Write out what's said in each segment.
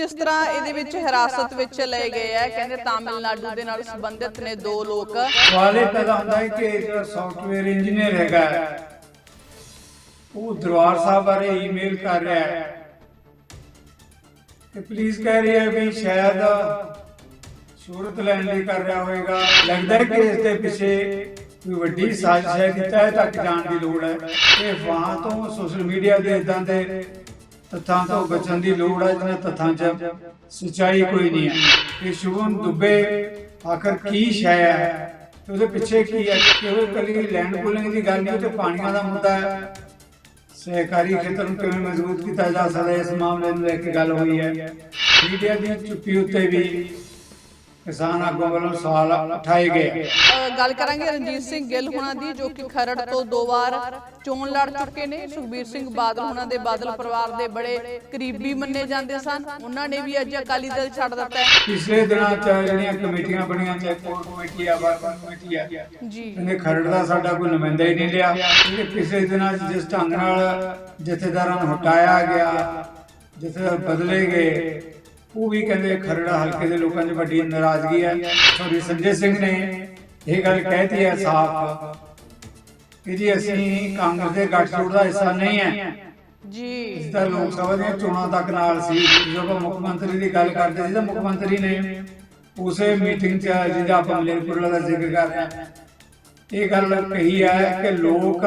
ਜਿਸ ਤਰ੍ਹਾਂ ਇਹਦੇ ਵਿੱਚ ਹਿਰਾਸਤ ਵਿੱਚ ਲਏ ਗਏ ਆ। ਕਹਿੰਦੇ ਤਾਮਿਲਨਾਡੂ ਦੇ ਨਾਲ ਸੰਬੰਧਿਤ ਨੇ ਦੋ ਲੋਕ। ਇਹ ਪੈਦਾ ਹੁੰਦਾ ਹੈ ਕਿ ਜਿਹੜਾ ਸੌਫਟਵੇਅਰ ਇੰਜੀਨੀਅਰ ਹੈਗਾ। ਉਹ ਦਰਬਾਰ ਸਾਹਿਬ ਬਾਰੇ ਈਮੇਲ ਕਰ ਰਿਹਾ ਹੈ। ਕਿ ਪਲੀਜ਼ ਕਹਿ ਰਿਹਾ ਹੈ ਵੀ ਸ਼ਾਇਦ ਸ਼ੋਹਰਤ ਲੈਣ ਲਈ ਕਰ ਰਿਹਾ ਹੋਵੇਗਾ। ਲੱਗਦਾ ਹੈ ਕਿ ਇਸ ਦੇ ਪਿੱਛੇ ਕੋਈ ਵੱਡੀ ਸਾਜ਼ਿਸ਼ ਹੈ ਕਿ ਤਹਿ ਤੱਕ ਜਾਣ ਦੀ ਲੋੜ ਹੈ। ਇਹ ਵਾਂ ਤੋਂ ਸੋਸ਼ਲ ਮੀਡੀਆ ਦੇ ਇਦਾਂ ਦੇ ਤੱਥਾਂ ਤੋਂ ਬਚਣ ਦੀ ਲੋੜ ਹੈ ਜਿਹਨਾਂ ਤੱਥਾਂ 'ਚ ਸੱਚਾਈ ਕੋਈ ਨਹੀਂ ਹੈ ਇਹ ਸ਼ੁਭਮ ਦੁਬੇ ਆਖਰ ਕੀ ਸ਼ੈ ਹੈ ਤੇ ਉਹਦੇ ਪਿੱਛੇ ਕੀ ਹੈ ਕਿ ਉਹ ਕੱਲੀ ਲੈਂਡ ਪੂਲਿੰਗ ਦੀ ਗੱਲ ਨਹੀਂ ਤੇ ਪਾਣੀਆਂ ਦਾ ਮੁੱਦਾ ਹੈ ਸਹਿਕਾਰੀ ਖੇਤਰ ਨੂੰ ਕਿਵੇਂ ਮਜ਼ਬੂਤ ਕੀਤਾ ਜਾ ਸਕਦਾ ਇਸ ਮਾਮਲੇ ਨੂੰ ਲੈ ਕੇ ਗੱਲ ਹੋਈ ਹੈ। ਮੀਡੀਆ ਦੀ ਚੁੱਪੀ ਉੱਤੇ ਵੀ ਕਿਸਾਨ ਆਗੂਆਂ ਵੱਲੋਂ ਸਵਾਲ ਉਠਾਏ ਗਏ। ਗੱਲ ਕਰਾਂਗੇ ਰਣਜੀਤ ਸਿੰਘ ਗਿੱਲ ਹੁਣਾਂ ਦੀ ਜੋ ਕਿ ਖਰੜ ਤੋਂ ਦੋ ਵਾਰ ਚੋਣ ਲੜ ਚੁੱਕੇ ਨੇ। ਸੁਖਬੀਰ ਸਿੰਘ ਬਾਦਲ ਹੁਣਾਂ ਦੇ ਬਾਦਲ ਪਰਿਵਾਰ ਦੇ ਬੜੇ ਕਰੀਬੀ ਮੰਨੇ ਜਾਂਦੇ ਸਨ। ਉਹਨਾਂ ਨੇ ਵੀ ਅੱਜ ਅਕਾਲੀ ਦਲ ਛੱਡ ਦਿੱਤਾ ਹੈ। ਪਿਛਲੇ ਦਿਨਾਂ ਚ ਜਿਹੜੀਆਂ ਕਮੇਟੀਆਂ ਬਣੀਆਂ ਚਾਹੇ ਕੋਰ ਕਮੇਟੀ ਆ ਵਰਕਰ ਕਮੇਟੀ ਆ ਜੀ। ਇਹਨੇ ਖਰੜ ਦਾ ਸਾਡਾ ਕੋਈ ਨੁਮਾਇੰਦਾ ਹੀ ਨਹੀਂ ਲਿਆ। ਇਹ ਪਿਛਲੇ ਦਿਨਾਂ 'ਚ ਜਿਸ ਢੰਗ ਨਾਲ ਜਥੇਦਾਰਾਂ ਨੂੰ ਹਟਾਇਆ ਗਿਆ ਜਿਥੇ ਬਦਲੇ ਗਏ ਉਹ ਵੀ ਕਹਿੰਦੇ ਖਰੜ ਹਲਕੇ ਦੇ ਲੋਕਾਂ 'ਚ ਵੱਡੀ ਨਾਰਾਜ਼ਗੀ ਹੈ। ਸੋਰੀ ਸੰਜੇ ਸਿੰਘ ਨੇ ਇਹ ਗੱਲ ਕਹਿਤੀ ਹੈ ਸਾਫ਼ ਕਿ ਜੀ ਅਸੀਂ ਕਾਂਗਰਸ ਦੇ ਗੱਠਜੋੜ ਦਾ ਹਿੱਸਾ ਨਹੀਂ ਹੈ। ਜੀ। ਇਸ ਦਾ ਲੋਕ ਸਭਾ ਦੀਆਂ ਚੋਣਾਂ ਤੱਕ ਨਾਲ ਸੀ। ਜਦੋਂ ਆਪਾਂ ਮੁੱਖ ਮੰਤਰੀ ਦੀ ਗੱਲ ਕਰਦੇ ਸੀ ਤਾਂ ਮੁੱਖ ਮੰਤਰੀ ਨੇ ਉਸੇ ਮੀਟਿੰਗ 'ਚ ਜਿਹਦਾ ਆਪਾਂ ਮਲੇਰਪੁਰ ਦਾ ਜ਼ਿਕਰ ਕਰ ਰਹੇ ਹਾਂ। ਇਹ ਗੱਲ ਕਹੀ ਹੈ ਕਿ ਲੋਕ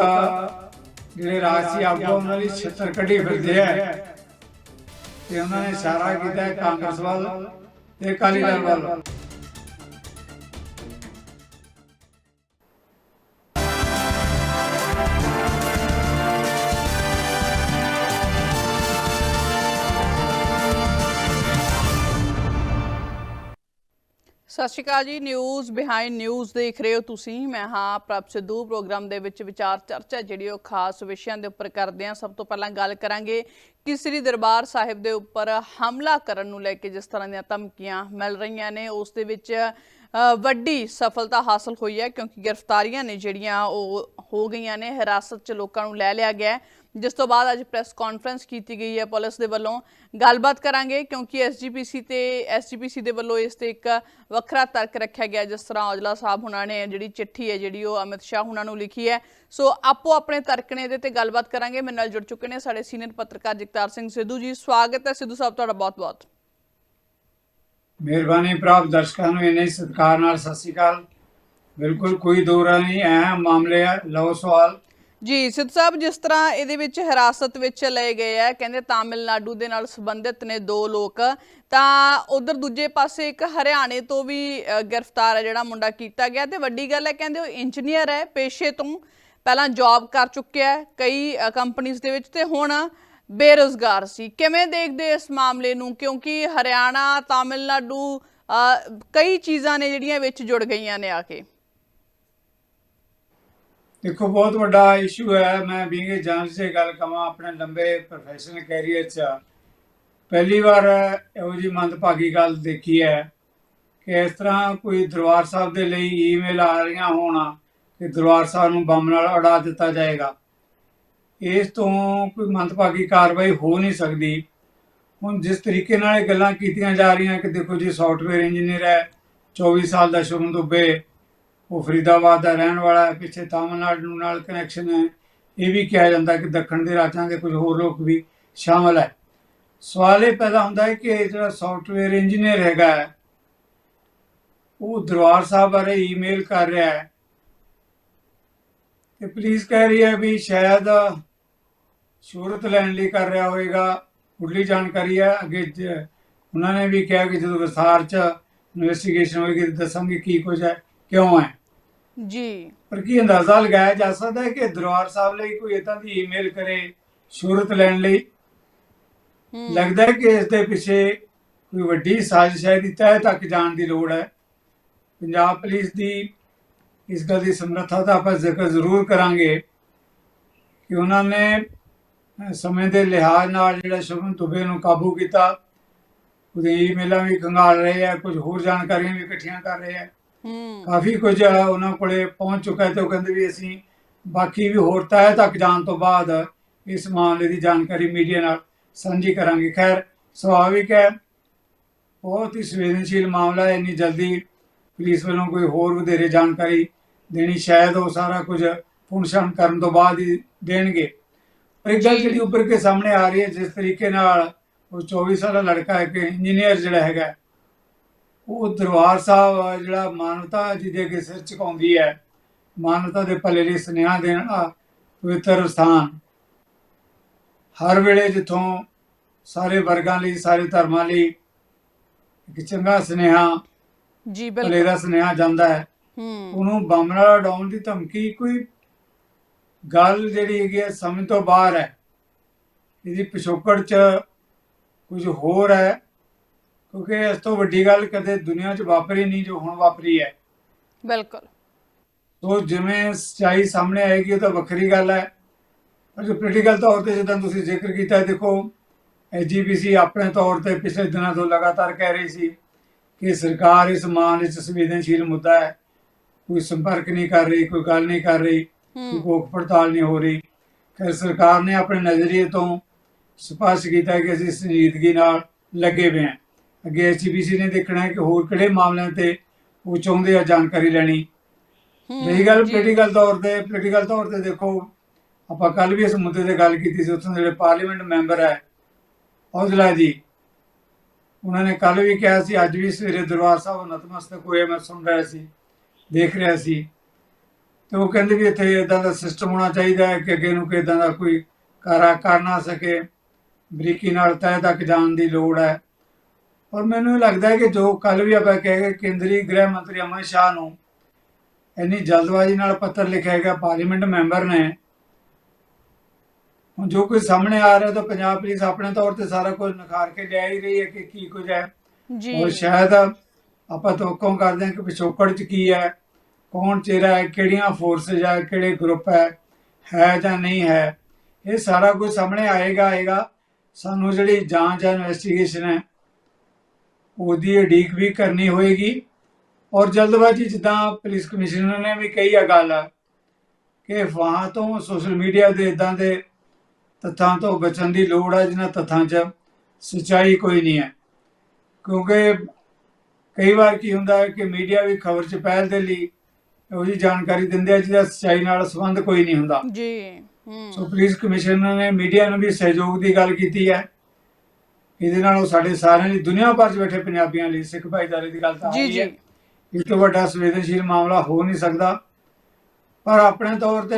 ਜਿਹੜੇ ਰਾਜਸੀ ਆਗੂ ਆ, ਉਹਨਾਂ ਦੀ ਛਿੱਤਰ ਕੱਢੀ ਫਿਰਦੇ ਆ ਤੇ ਉਹਨਾਂ ਨੇ ਇਸ਼ਾਰਾ ਕੀਤਾ ਹੈ ਕਾਂਗਰਸ ਵੱਲ ਤੇ ਅਕਾਲੀ ਦਲ ਵੱਲ। ਸਤਿ ਸ਼੍ਰੀ ਅਕਾਲ ਜੀ ਨਿਊਜ਼ ਬਿਹਾਈਂਡ ਨਿਊਜ਼ ਦੇਖ ਰਹੇ ਹੋ ਤੁਸੀਂ। ਮੈਂ ਹਾਂ ਪ੍ਰਭ ਸਿੱਧੂ ਪ੍ਰੋਗਰਾਮ ਦੇ ਵਿੱਚ ਵਿਚਾਰ ਚਰਚਾ ਜਿਹੜੀ ਉਹ ਖਾਸ ਵਿਸ਼ਿਆਂ ਦੇ ਉੱਪਰ ਕਰਦੇ ਹਾਂ। ਸਭ ਤੋਂ ਪਹਿਲਾਂ ਗੱਲ ਕਰਾਂਗੇ ਕਿ ਸ੍ਰੀ ਦਰਬਾਰ ਸਾਹਿਬ ਦੇ ਉੱਪਰ ਹਮਲਾ ਕਰਨ ਨੂੰ ਲੈ ਕੇ ਜਿਸ ਤਰ੍ਹਾਂ ਦੀਆਂ ਧਮਕੀਆਂ ਮਿਲ ਰਹੀਆਂ ਨੇ, ਉਸ ਦੇ ਵਿੱਚ ਵੱਡੀ ਸਫਲਤਾ ਹਾਸਲ ਹੋਈ ਹੈ, ਕਿਉਂਕਿ ਗ੍ਰਿਫਤਾਰੀਆਂ ਨੇ ਜਿਹੜੀਆਂ ਉਹ ਹੋ ਗਈਆਂ ਨੇ, ਹਿਰਾਸਤ 'ਚ ਲੋਕਾਂ ਨੂੰ ਲੈ ਲਿਆ ਗਿਆ ਹੈ। ਜਿਸ ਤੋਂ ਬਾਅਦ ਅੱਜ ਪ੍ਰੈਸ ਕਾਨਫਰੰਸ ਕੀਤੀ ਗਈ ਹੈ ਪੁਲਿਸ ਦੇ ਵੱਲੋਂ। ਗੱਲਬਾਤ ਕਰਾਂਗੇ ਕਿਉਂਕਿ ਐਸਜੀਪੀਸੀ ਤੇ ਐਸਜੀਪੀਸੀ ਦੇ ਵੱਲੋਂ ਇਸ ਤੇ ਇੱਕ ਵੱਖਰਾ ਤਰਕ ਰੱਖਿਆ ਗਿਆ, ਜਿਸ ਤਰ੍ਹਾਂ ਔਜਲਾ ਸਾਹਿਬ ਹੁਣਾਂ ਨੇ ਜਿਹੜੀ ਚਿੱਠੀ ਹੈ, ਜਿਹੜੀ ਉਹ ਅਮਿਤ ਸ਼ਾਹ ਹੁਣਾਂ ਨੂੰ ਲਿਖੀ ਹੈ। ਸੋ ਆਪੋ ਆਪਣੇ ਤਰਕ ਨੇ ਇਹਦੇ ਤੇ ਗੱਲਬਾਤ ਕਰਾਂਗੇ। ਮੇਰੇ ਨਾਲ ਜੁੜ ਚੁੱਕੇ ਨੇ ਸਾਡੇ ਸੀਨੀਅਰ ਪੱਤਰਕਾਰ ਜਗਤਾਰ ਸਿੰਘ ਸਿੱਧੂ ਜੀ। ਸਵਾਗਤ ਹੈ ਸਿੱਧੂ ਸਾਹਿਬ, ਤੁਹਾਡਾ ਬਹੁਤ-ਬਹੁਤ। ਮਿਹਰਬਾਨੀ ਪ੍ਰਾਪਤ ਦਰਸ਼ਕਾਂ ਨੂੰ ਇਹਨੇ ਸਤਿਕਾਰ ਨਾਲ ਸਤਿ ਸ਼੍ਰੀ ਅਕਾਲ। ਬਿਲਕੁਲ ਕੋਈ ਦੋ ਰਾਹ ਨਹੀਂ ਅਹਿਮ ਮਾਮਲੇ ਆ, ਲਓ ਸਵਾਲ। ਜੀ, ਸਿੱਧ ਸਾਹਿਬ, ਜਿਸ ਤਰ੍ਹਾਂ ਇਹਦੇ ਵਿੱਚ ਹਿਰਾਸਤ ਵਿੱਚ ਲਏ ਗਏ ਆ, ਕਹਿੰਦੇ ਤਾਮਿਲਨਾਡੂ ਦੇ ਨਾਲ ਸੰਬੰਧਿਤ ਨੇ ਦੋ ਲੋਕ, ਤਾਂ ਉਧਰ ਦੂਜੇ ਪਾਸੇ ਇੱਕ ਹਰਿਆਣੇ ਤੋਂ ਵੀ ਗ੍ਰਿਫਤਾਰ ਹੈ ਜਿਹੜਾ ਮੁੰਡਾ ਕੀਤਾ ਗਿਆ, ਤੇ ਵੱਡੀ ਗੱਲ ਹੈ, ਕਹਿੰਦੇ ਉਹ ਇੰਜੀਨੀਅਰ ਹੈ, ਪੇਸ਼ੇ ਤੋਂ ਪਹਿਲਾਂ ਜੌਬ ਕਰ ਚੁੱਕਿਆ ਕਈ ਕੰਪਨੀਆਂ ਦੇ ਵਿੱਚ, ਤੇ ਹੁਣ ਬੇਰੁਜ਼ਗਾਰ ਸੀ। ਕਿਵੇਂ ਦੇਖਦੇ ਇਸ ਮਾਮਲੇ ਨੂੰ? ਕਿਉਂਕਿ ਹਰਿਆਣਾ, ਤਾਮਿਲਨਾਡੂ ਕਈ ਚੀਜ਼ਾਂ ਨੇ ਜਿਹੜੀਆਂ ਵਿੱਚ ਜੁੜ ਗਈਆਂ ਨੇ ਆ ਕੇ। ਦੇਖੋ, ਬਹੁਤ ਵੱਡਾ ਇਸ਼ੂ ਹੈ। ਮੈਂ ਬੀਂਗ ਏ ਜਰਨਲਿਸਟ ਇਹ ਗੱਲ ਕਵਾਂ, ਆਪਣੇ ਲੰਬੇ ਪ੍ਰੋਫੈਸ਼ਨਲ ਕੈਰੀਅਰ 'ਚ। ਪਹਿਲੀ ਵਾਰ ਇਹੋ ਜੀ ਮੰਦਭਾਗੀ ਗੱਲ ਦੇਖੀ ਹੈ ਕਿ ਇਸ ਤਰ੍ਹਾਂ ਕੋਈ ਦਰਬਾਰ ਸਾਹਿਬ ਦੇ ਲਈ ਈਮੇਲ ਆ ਰਹੀਆਂ ਹੋਣ ਕਿ ਦਰਬਾਰ ਸਾਹਿਬ ਨੂੰ ਬੰਬ ਨਾਲ ਉਡਾ ਦਿੱਤਾ ਜਾਏਗਾ। ਇਸ ਤੋਂ ਕੋਈ ਮੰਦਭਾਗੀ ਕਾਰਵਾਈ ਹੋ ਨਹੀਂ ਸਕਦੀ। ਹੁਣ ਜਿਸ ਤਰੀਕੇ ਨਾਲ ਇਹ ਗੱਲਾਂ ਕੀਤੀਆਂ ਜਾ ਰਹੀਆਂ ਕਿ ਦੇਖੋ ਜੀ ਸੌਫਟਵੇਅਰ ਇੰਜੀਨੀਅਰ ਹੈ 24 ਸਾਲ ਦਾ ਸ਼ੁਭਮ ਦੁੱਬੇ ਉਹ ਫਰੀਦਾਬਾਦ ਦਾ ਰਹਿਣ ਵਾਲਾ ਹੈ ਪਿੱਛੇ ਤਾਮਿਲਨਾਡੂ ਨਾਲ ਕਨੈਕਸ਼ਨ ਹੈ। ਇਹ ਵੀ ਕਿਹਾ ਜਾਂਦਾ ਕਿ ਦੱਖਣ ਦੇ ਰਾਜਾਂ ਦੇ ਕੁਝ ਹੋਰ ਲੋਕ ਵੀ ਸ਼ਾਮਲ ਹੈ। ਸਵਾਲ ਇਹ ਪੈਦਾ ਹੁੰਦਾ ਹੈ ਕਿ ਇਹ ਜਿਹੜਾ ਸੌਫਟਵੇਅਰ ਇੰਜੀਨੀਅਰ ਹੈਗਾ ਹੈ, ਉਹ ਦਰਬਾਰ ਸਾਹਿਬ ਬਾਰੇ ਈਮੇਲ ਕਰ ਰਿਹਾ ਹੈ। ਕਿ ਪਲੀਜ਼ ਕਹਿ ਰਹੀ ਹੈ ਵੀ ਸ਼ਾਇਦ ਸ਼ੋਹਰਤ ਲੈਣ ਲਈ ਕਰ ਰਿਹਾ ਹੋਵੇਗਾ ਮੁੱਢਲੀ ਜਾਣਕਾਰੀ ਹੈ। ਅੱਗੇ ਉਹਨਾਂ ਨੇ ਵੀ ਕਿਹਾ ਕਿ ਜਦੋਂ ਵਿਸਥਾਰ ਚ ਇਨਵੈਸਟੀਗੇਸ਼ਨ ਹੋਏਗੀ ਦੱਸਾਂਗੇ ਕੀ ਕੁਝ ਹੈ। ਕਿਉਂ ਹੈ? ਜੀ। ਪਰ ਕੀ ਅੰਦਾਜ਼ਾ ਲਗਾਇਆ ਜਾ ਸਕਦਾ ਹੈ ਕਿ ਦਰਬਾਰ ਸਾਹਿਬ ਲਈ ਕੋਈ ਇਦਾਂ ਦੀ ਈਮੇਲ ਕਰੇ ਸ਼ੋਹਰਤ ਲੈਣ ਲਈ? ਲੱਗਦਾ ਹੈ ਕਿ ਇਸ ਦੇ ਪਿੱਛੇ ਕੋਈ ਵੱਡੀ ਸਾਜ਼ਿਸ਼ ਹੈ ਦੀ ਤਹਿ ਤੱਕ ਜਾਣ ਦੀ ਲੋੜ ਹੈ। ਪੰਜਾਬ ਪੁਲਿਸ ਦੀ ਇਸ ਗੱਲ ਦੀ ਸਮਰੱਥਾ ਦਾ ਆਪਾਂ ਜ਼ਿਕਰ ਜ਼ਰੂਰ ਕਰਾਂਗੇ ਕਿ ਉਹਨਾਂ ਨੇ ਸਮੇਂ ਦੇ ਲਿਹਾਜ਼ ਨਾਲ ਜਿਹੜਾ ਸ਼ੁਭਮ ਦੁਬੇ ਨੂੰ ਕਾਬੂ ਕੀਤਾ। ਉਹਦੀ ਈਮੇਲਾਂ ਵੀ ਖੰਗਾਲ ਰਹੇ ਆ ਕੁਝ ਹੋਰ ਜਾਣਕਾਰੀਆਂ ਵੀ ਇਕੱਠੀਆਂ ਕਰ ਰਹੇ ਆ। ਕਾਫੀ ਕੁਝ ਉਹਨਾਂ ਕੋਲੇ ਪਹੁੰਚ ਚੁੱਕਾ ਹੈ ਤੇ ਉਹ ਕਹਿੰਦੇ ਵੀ ਅਸੀਂ ਬਾਕੀ ਵੀ ਹੋਰ ਤਹਿ ਤੱਕ ਜਾਣ ਤੋਂ ਬਾਅਦ ਇਸ ਮਾਮਲੇ ਦੀ ਜਾਣਕਾਰੀ ਮੀਡੀਆ ਨਾਲ ਸਾਂਝੀ ਕਰਾਂਗੇ ਖੈਰ ਸੁਭਾਵਿਕ ਹੈ ਬਹੁਤ ਹੀ ਸੰਵੇਦਨਸ਼ੀਲ ਮਾਮਲਾ ਹੈ ਇੰਨੀ ਜਲਦੀ ਪੁਲਿਸ ਵੱਲੋਂ ਕੋਈ ਹੋਰ ਵਧੇਰੇ ਜਾਣਕਾਰੀ ਦੇਣੀ ਸ਼ਾਇਦ ਉਹ ਸਾਰਾ ਕੁਝ ਪੁਨਸ਼ਾਨ ਕਰਨ ਤੋਂ ਬਾਅਦ ਹੀ ਦੇਣਗੇ ਪਰ ਇੱਕ ਗੱਲ। ਜਿਹੜੀ ਉੱਪਰ ਕੇ ਸਾਹਮਣੇ ਆ ਰਹੀ ਹੈ ਜਿਸ ਤਰੀਕੇ ਨਾਲ ਉਹ 24 ਸਾਲਾ ਲੜਕਾ ਹੈ ਕਿ ਇੰਜੀਨੀਅਰ ਜਿਹੜਾ ਹੈਗਾ ਉਹ ਦਰਬਾਰ ਸਾਹਿਬ ਜਿਹੜਾ ਮਾਨਵਤਾ ਜਿਹਦੇ ਅੱਗੇ ਸਿਰ ਝੁਕਾਉਂਦੀ ਹੈ ਮਾਨਵਤਾ ਦੇ ਭਲੇ ਲਈ ਸੁਨੇਹਾ ਦੇਣ ਦਾ ਪਵਿੱਤਰ ਸਥਾਨ। ਹਰ ਵੇਲੇ ਜਿੱਥੋਂ ਸਾਰੇ ਵਰਗਾਂ ਲਈ ਸਾਰੇ ਧਰਮਾਂ ਲਈ ਇੱਕ ਚੰਗਾ ਸੁਨੇਹਾ ਜੀ ਭਲੇ ਬਿਲਕੁਲ। ਦਾ ਸੁਨੇਹਾ ਜਾਂਦਾ ਹੈ। ਉਹਨੂੰ ਬੰਬ ਨਾਲ ਉਡਾਉਣ ਦੀ ਧਮਕੀ ਕੋਈ ਗੱਲ ਜਿਹੜੀ ਹੈਗੀ ਹੈ ਸਮਝ ਤੋਂ ਬਾਹਰ ਹੈ। ਇਹਦੀ ਪਿਛੋਕੜ ਚ ਕੁਝ ਹੋਰ ਹੈ। ਕਿਉਂਕਿ ਇਸ ਤੋਂ ਵੱਡੀ ਗੱਲ ਕਦੇ ਦੁਨੀਆ 'ਚ ਵਾਪਰੀ ਨਹੀਂ ਜੋ ਹੁਣ ਵਾਪਰੀ ਹੈ। ਬਿਲਕੁਲ। ਸੋ ਜਿਵੇਂ ਸੱਚਾਈ ਸਾਹਮਣੇ ਆਏਗੀ ਉਹ ਤਾਂ ਵੱਖਰੀ ਗੱਲ ਹੈ। ਪਰ ਜੋ ਪੋਲੀਟੀਕਲ ਤੌਰ ਤੇ ਜਿੱਦਾਂ ਤੁਸੀਂ ਜ਼ਿਕਰ ਕੀਤਾ ਹੈ, ਦੇਖੋ ਐਜੀਪੀਸੀ ਆਪਣੇ ਤੌਰ ਤੇ ਪਿਛਲੇ ਦਿਨਾਂ ਤੋਂ ਲਗਾਤਾਰ ਕਹਿ ਰਹੀ ਸੀ ਕਿ ਸਰਕਾਰ ਇਸ ਮਾਮਲੇ 'ਚ ਸੰਵੇਦਨਸ਼ੀਲ ਮੁੱਦਾ ਹੈ। ਕੋਈ ਸੰਪਰਕ ਨਹੀਂ ਕਰ ਰਹੀ ਕੋਈ ਗੱਲ ਨਹੀਂ ਕਰ ਰਹੀ ਕੋਈ ਭੁੱਖ ਪੜਤਾਲ ਨਹੀਂ ਹੋ ਰਹੀ। ਖੈਰ ਸਰਕਾਰ ਨੇ ਆਪਣੇ ਨਜ਼ਰੀਏ ਤੋਂ ਸਪਸ਼ਟ ਕੀਤਾ ਕਿ ਅਸੀਂ ਸੰਜੀਦਗੀ ਨਾਲ ਲੱਗੇ ਹੋਏ ਹਾਂ। ਅੱਗੇ ਐਜੀਪੀਸੀ ਨੇ ਦੇਖਣਾ ਹੈ ਕਿ ਹੋਰ ਕਿਹੜੇ ਮਾਮਲਿਆਂ ਤੇ ਉਹ ਚਾਹੁੰਦੇ ਆ ਜਾਣਕਾਰੀ ਲੈਣੀ। ਰਹੀ ਗੱਲ। ਪੋਲੀਟੀਕਲ ਤੌਰ ਤੇ ਪੋਲੀਟੀਕਲ ਤੌਰ ਤੇ ਦੇਖੋ ਆਪਾਂ ਕੱਲ ਵੀ ਇਸ ਮੁੱਦੇ ਤੇ ਗੱਲ ਕੀਤੀ ਸੀ ਉੱਥੋਂ ਜਿਹੜੇ ਪਾਰਲੀਮੈਂਟ ਮੈਂਬਰ ਹੈ ਔਜਲਾ ਜੀ ਉਹਨਾਂ ਨੇ ਕੱਲ ਵੀ ਕਿਹਾ ਸੀ ਅੱਜ ਵੀ ਸਵੇਰੇ ਦਰਬਾਰ ਸਾਹਿਬ ਨਤਮਸਤਕ ਹੋਏ ਮੈਂ ਸੁਣ ਰਿਹਾ ਸੀ ਦੇਖ ਰਿਹਾ ਸੀ। ਤੇ ਉਹ ਕਹਿੰਦੇ ਵੀ ਇੱਥੇ ਇਦਾਂ ਦਾ ਸਿਸਟਮ ਹੋਣਾ ਚਾਹੀਦਾ ਹੈ ਕਿ ਅੱਗੇ ਨੂੰ ਕਿ ਇਦਾਂ ਦਾ ਕੋਈ ਕਾਰਾ ਕਰ ਨਾ ਸਕੇ ਬਰੀਕੀ ਨਾਲ ਤਹਿ ਤੱਕ ਜਾਣ ਦੀ ਲੋੜ ਹੈ। ਔਰ ਮੈਨੂੰ ਲੱਗਦਾ ਹੈ ਕਿ ਜੋ ਕੱਲ ਵੀ ਆਪਾਂ ਕਹੇ ਗਏ ਕੇਂਦਰੀ ਗ੍ਰਹਿ ਮੰਤਰੀ ਅਮਿਤ ਸ਼ਾਹ ਨੂੰ ਇੰਨੀ ਜਲਦਬਾਜ਼ੀ ਨਾਲ ਪੱਤਰ ਲਿਖਿਆ ਗਿਆ ਪਾਰਲੀਮੈਂਟ ਮੈਂਬਰ ਨੇ ਹੁਣ ਜੋ ਕੁਝ ਸਾਹਮਣੇ ਆ ਰਿਹਾ ਤਾਂ ਪੰਜਾਬ ਪੁਲਿਸ ਆਪਣੇ ਤੌਰ ਤੇ ਸਾਰਾ ਕੁਝ ਨਖਾਰ ਕੇ ਲਿਆ ਹੀ ਰਹੀ ਹੈ ਕਿ ਕੀ ਕੁਝ ਹੈ। ਜੀ। ਔਰ ਸ਼ਾਇਦ ਆਪਾਂ ਤੋਕੋਂ ਕਰਦੇ ਹਾਂ ਕਿ ਪਿਛੋਕੜ ਚ ਕੀ ਹੈ ਕੌਣ ਚਿਹਰਾ ਹੈ ਕਿਹੜੀਆਂ ਫੋਰਸਸ ਹੈ ਕਿਹੜੇ ਗਰੁੱਪ ਹੈ ਹੈ ਜਾਂ ਨਹੀਂ ਹੈ। ਇਹ ਸਾਰਾ ਕੁਝ ਸਾਹਮਣੇ ਆਏਗਾ ਆਏਗਾ। ਸਾਨੂੰ ਜਿਹੜੀ ਜਾਂਚ ਹੈ ਇਨਵੈਸਟੀਗੇਸ਼ਨ ਹੈ ਉਹਦੀ ਉਡੀਕ ਵੀ ਕਰਨੀ ਹੋਏਗੀ। ਔਰ ਜਲਦਬਾਜ਼ੀ ਜਿੱਦਾਂ ਪੁਲਿਸ ਕਮਿਸ਼ਨਰ ਨੇ ਵੀ ਕਹੀ ਆ ਗੱਲ ਕਿ ਵਾਹਾਂ ਤੋਂ ਸੋਸ਼ਲ ਮੀਡੀਆ ਦੇ ਇਦਾਂ ਦੇ ਤੱਥਾਂ ਤੋਂ ਬਚਣ ਦੀ ਲੋੜ ਹੈ ਜਿਨ੍ਹਾਂ ਤੱਥਾਂ 'ਚ ਸੱਚਾਈ ਕੋਈ ਨਹੀਂ ਹੈ। ਕਿਉਂਕਿ ਕਈ ਵਾਰ ਕੀ ਹੁੰਦਾ ਹੈ ਕਿ ਮੀਡੀਆ ਵੀ ਖਬਰ 'ਚ ਪਹਿਲ ਦੇ ਲਈ ਉਹੋ ਜਿਹੀ ਜਾਣਕਾਰੀ ਦਿੰਦੇ ਆ ਜਿਹਦਾ ਸੱਚਾਈ ਨਾਲ ਸੰਬੰਧ ਕੋਈ ਨਹੀਂ ਹੁੰਦਾ। ਜੀ ਸੋ ਪੁਲਿਸ ਕਮਿਸ਼ਨਰ ਨੇ ਮੀਡੀਆ ਨੂੰ ਵੀ ਸਹਿਯੋਗ ਦੀ ਗੱਲ ਕੀਤੀ ਹੈ। ਇਹਦੇ ਨਾਲ ਉਹ ਸਾਡੇ ਸਾਰਿਆਂ ਲਈ ਦੁਨੀਆ ਭਰ 'ਚ ਬੈਠੇ ਪੰਜਾਬੀਆਂ ਲਈ ਸਿੱਖ ਭਾਈਚਾਰੇ ਦੀ ਗੱਲ ਤਾਂ ਆ ਜੀ। ਜੀ ਇਸ ਤੋਂ ਵੱਡਾ ਸੰਵੇਦਨਸ਼ੀਲ ਮਾਮਲਾ ਹੋ ਨਹੀਂ ਸਕਦਾ। ਪਰ ਆਪਣੇ ਤੌਰ ਤੇ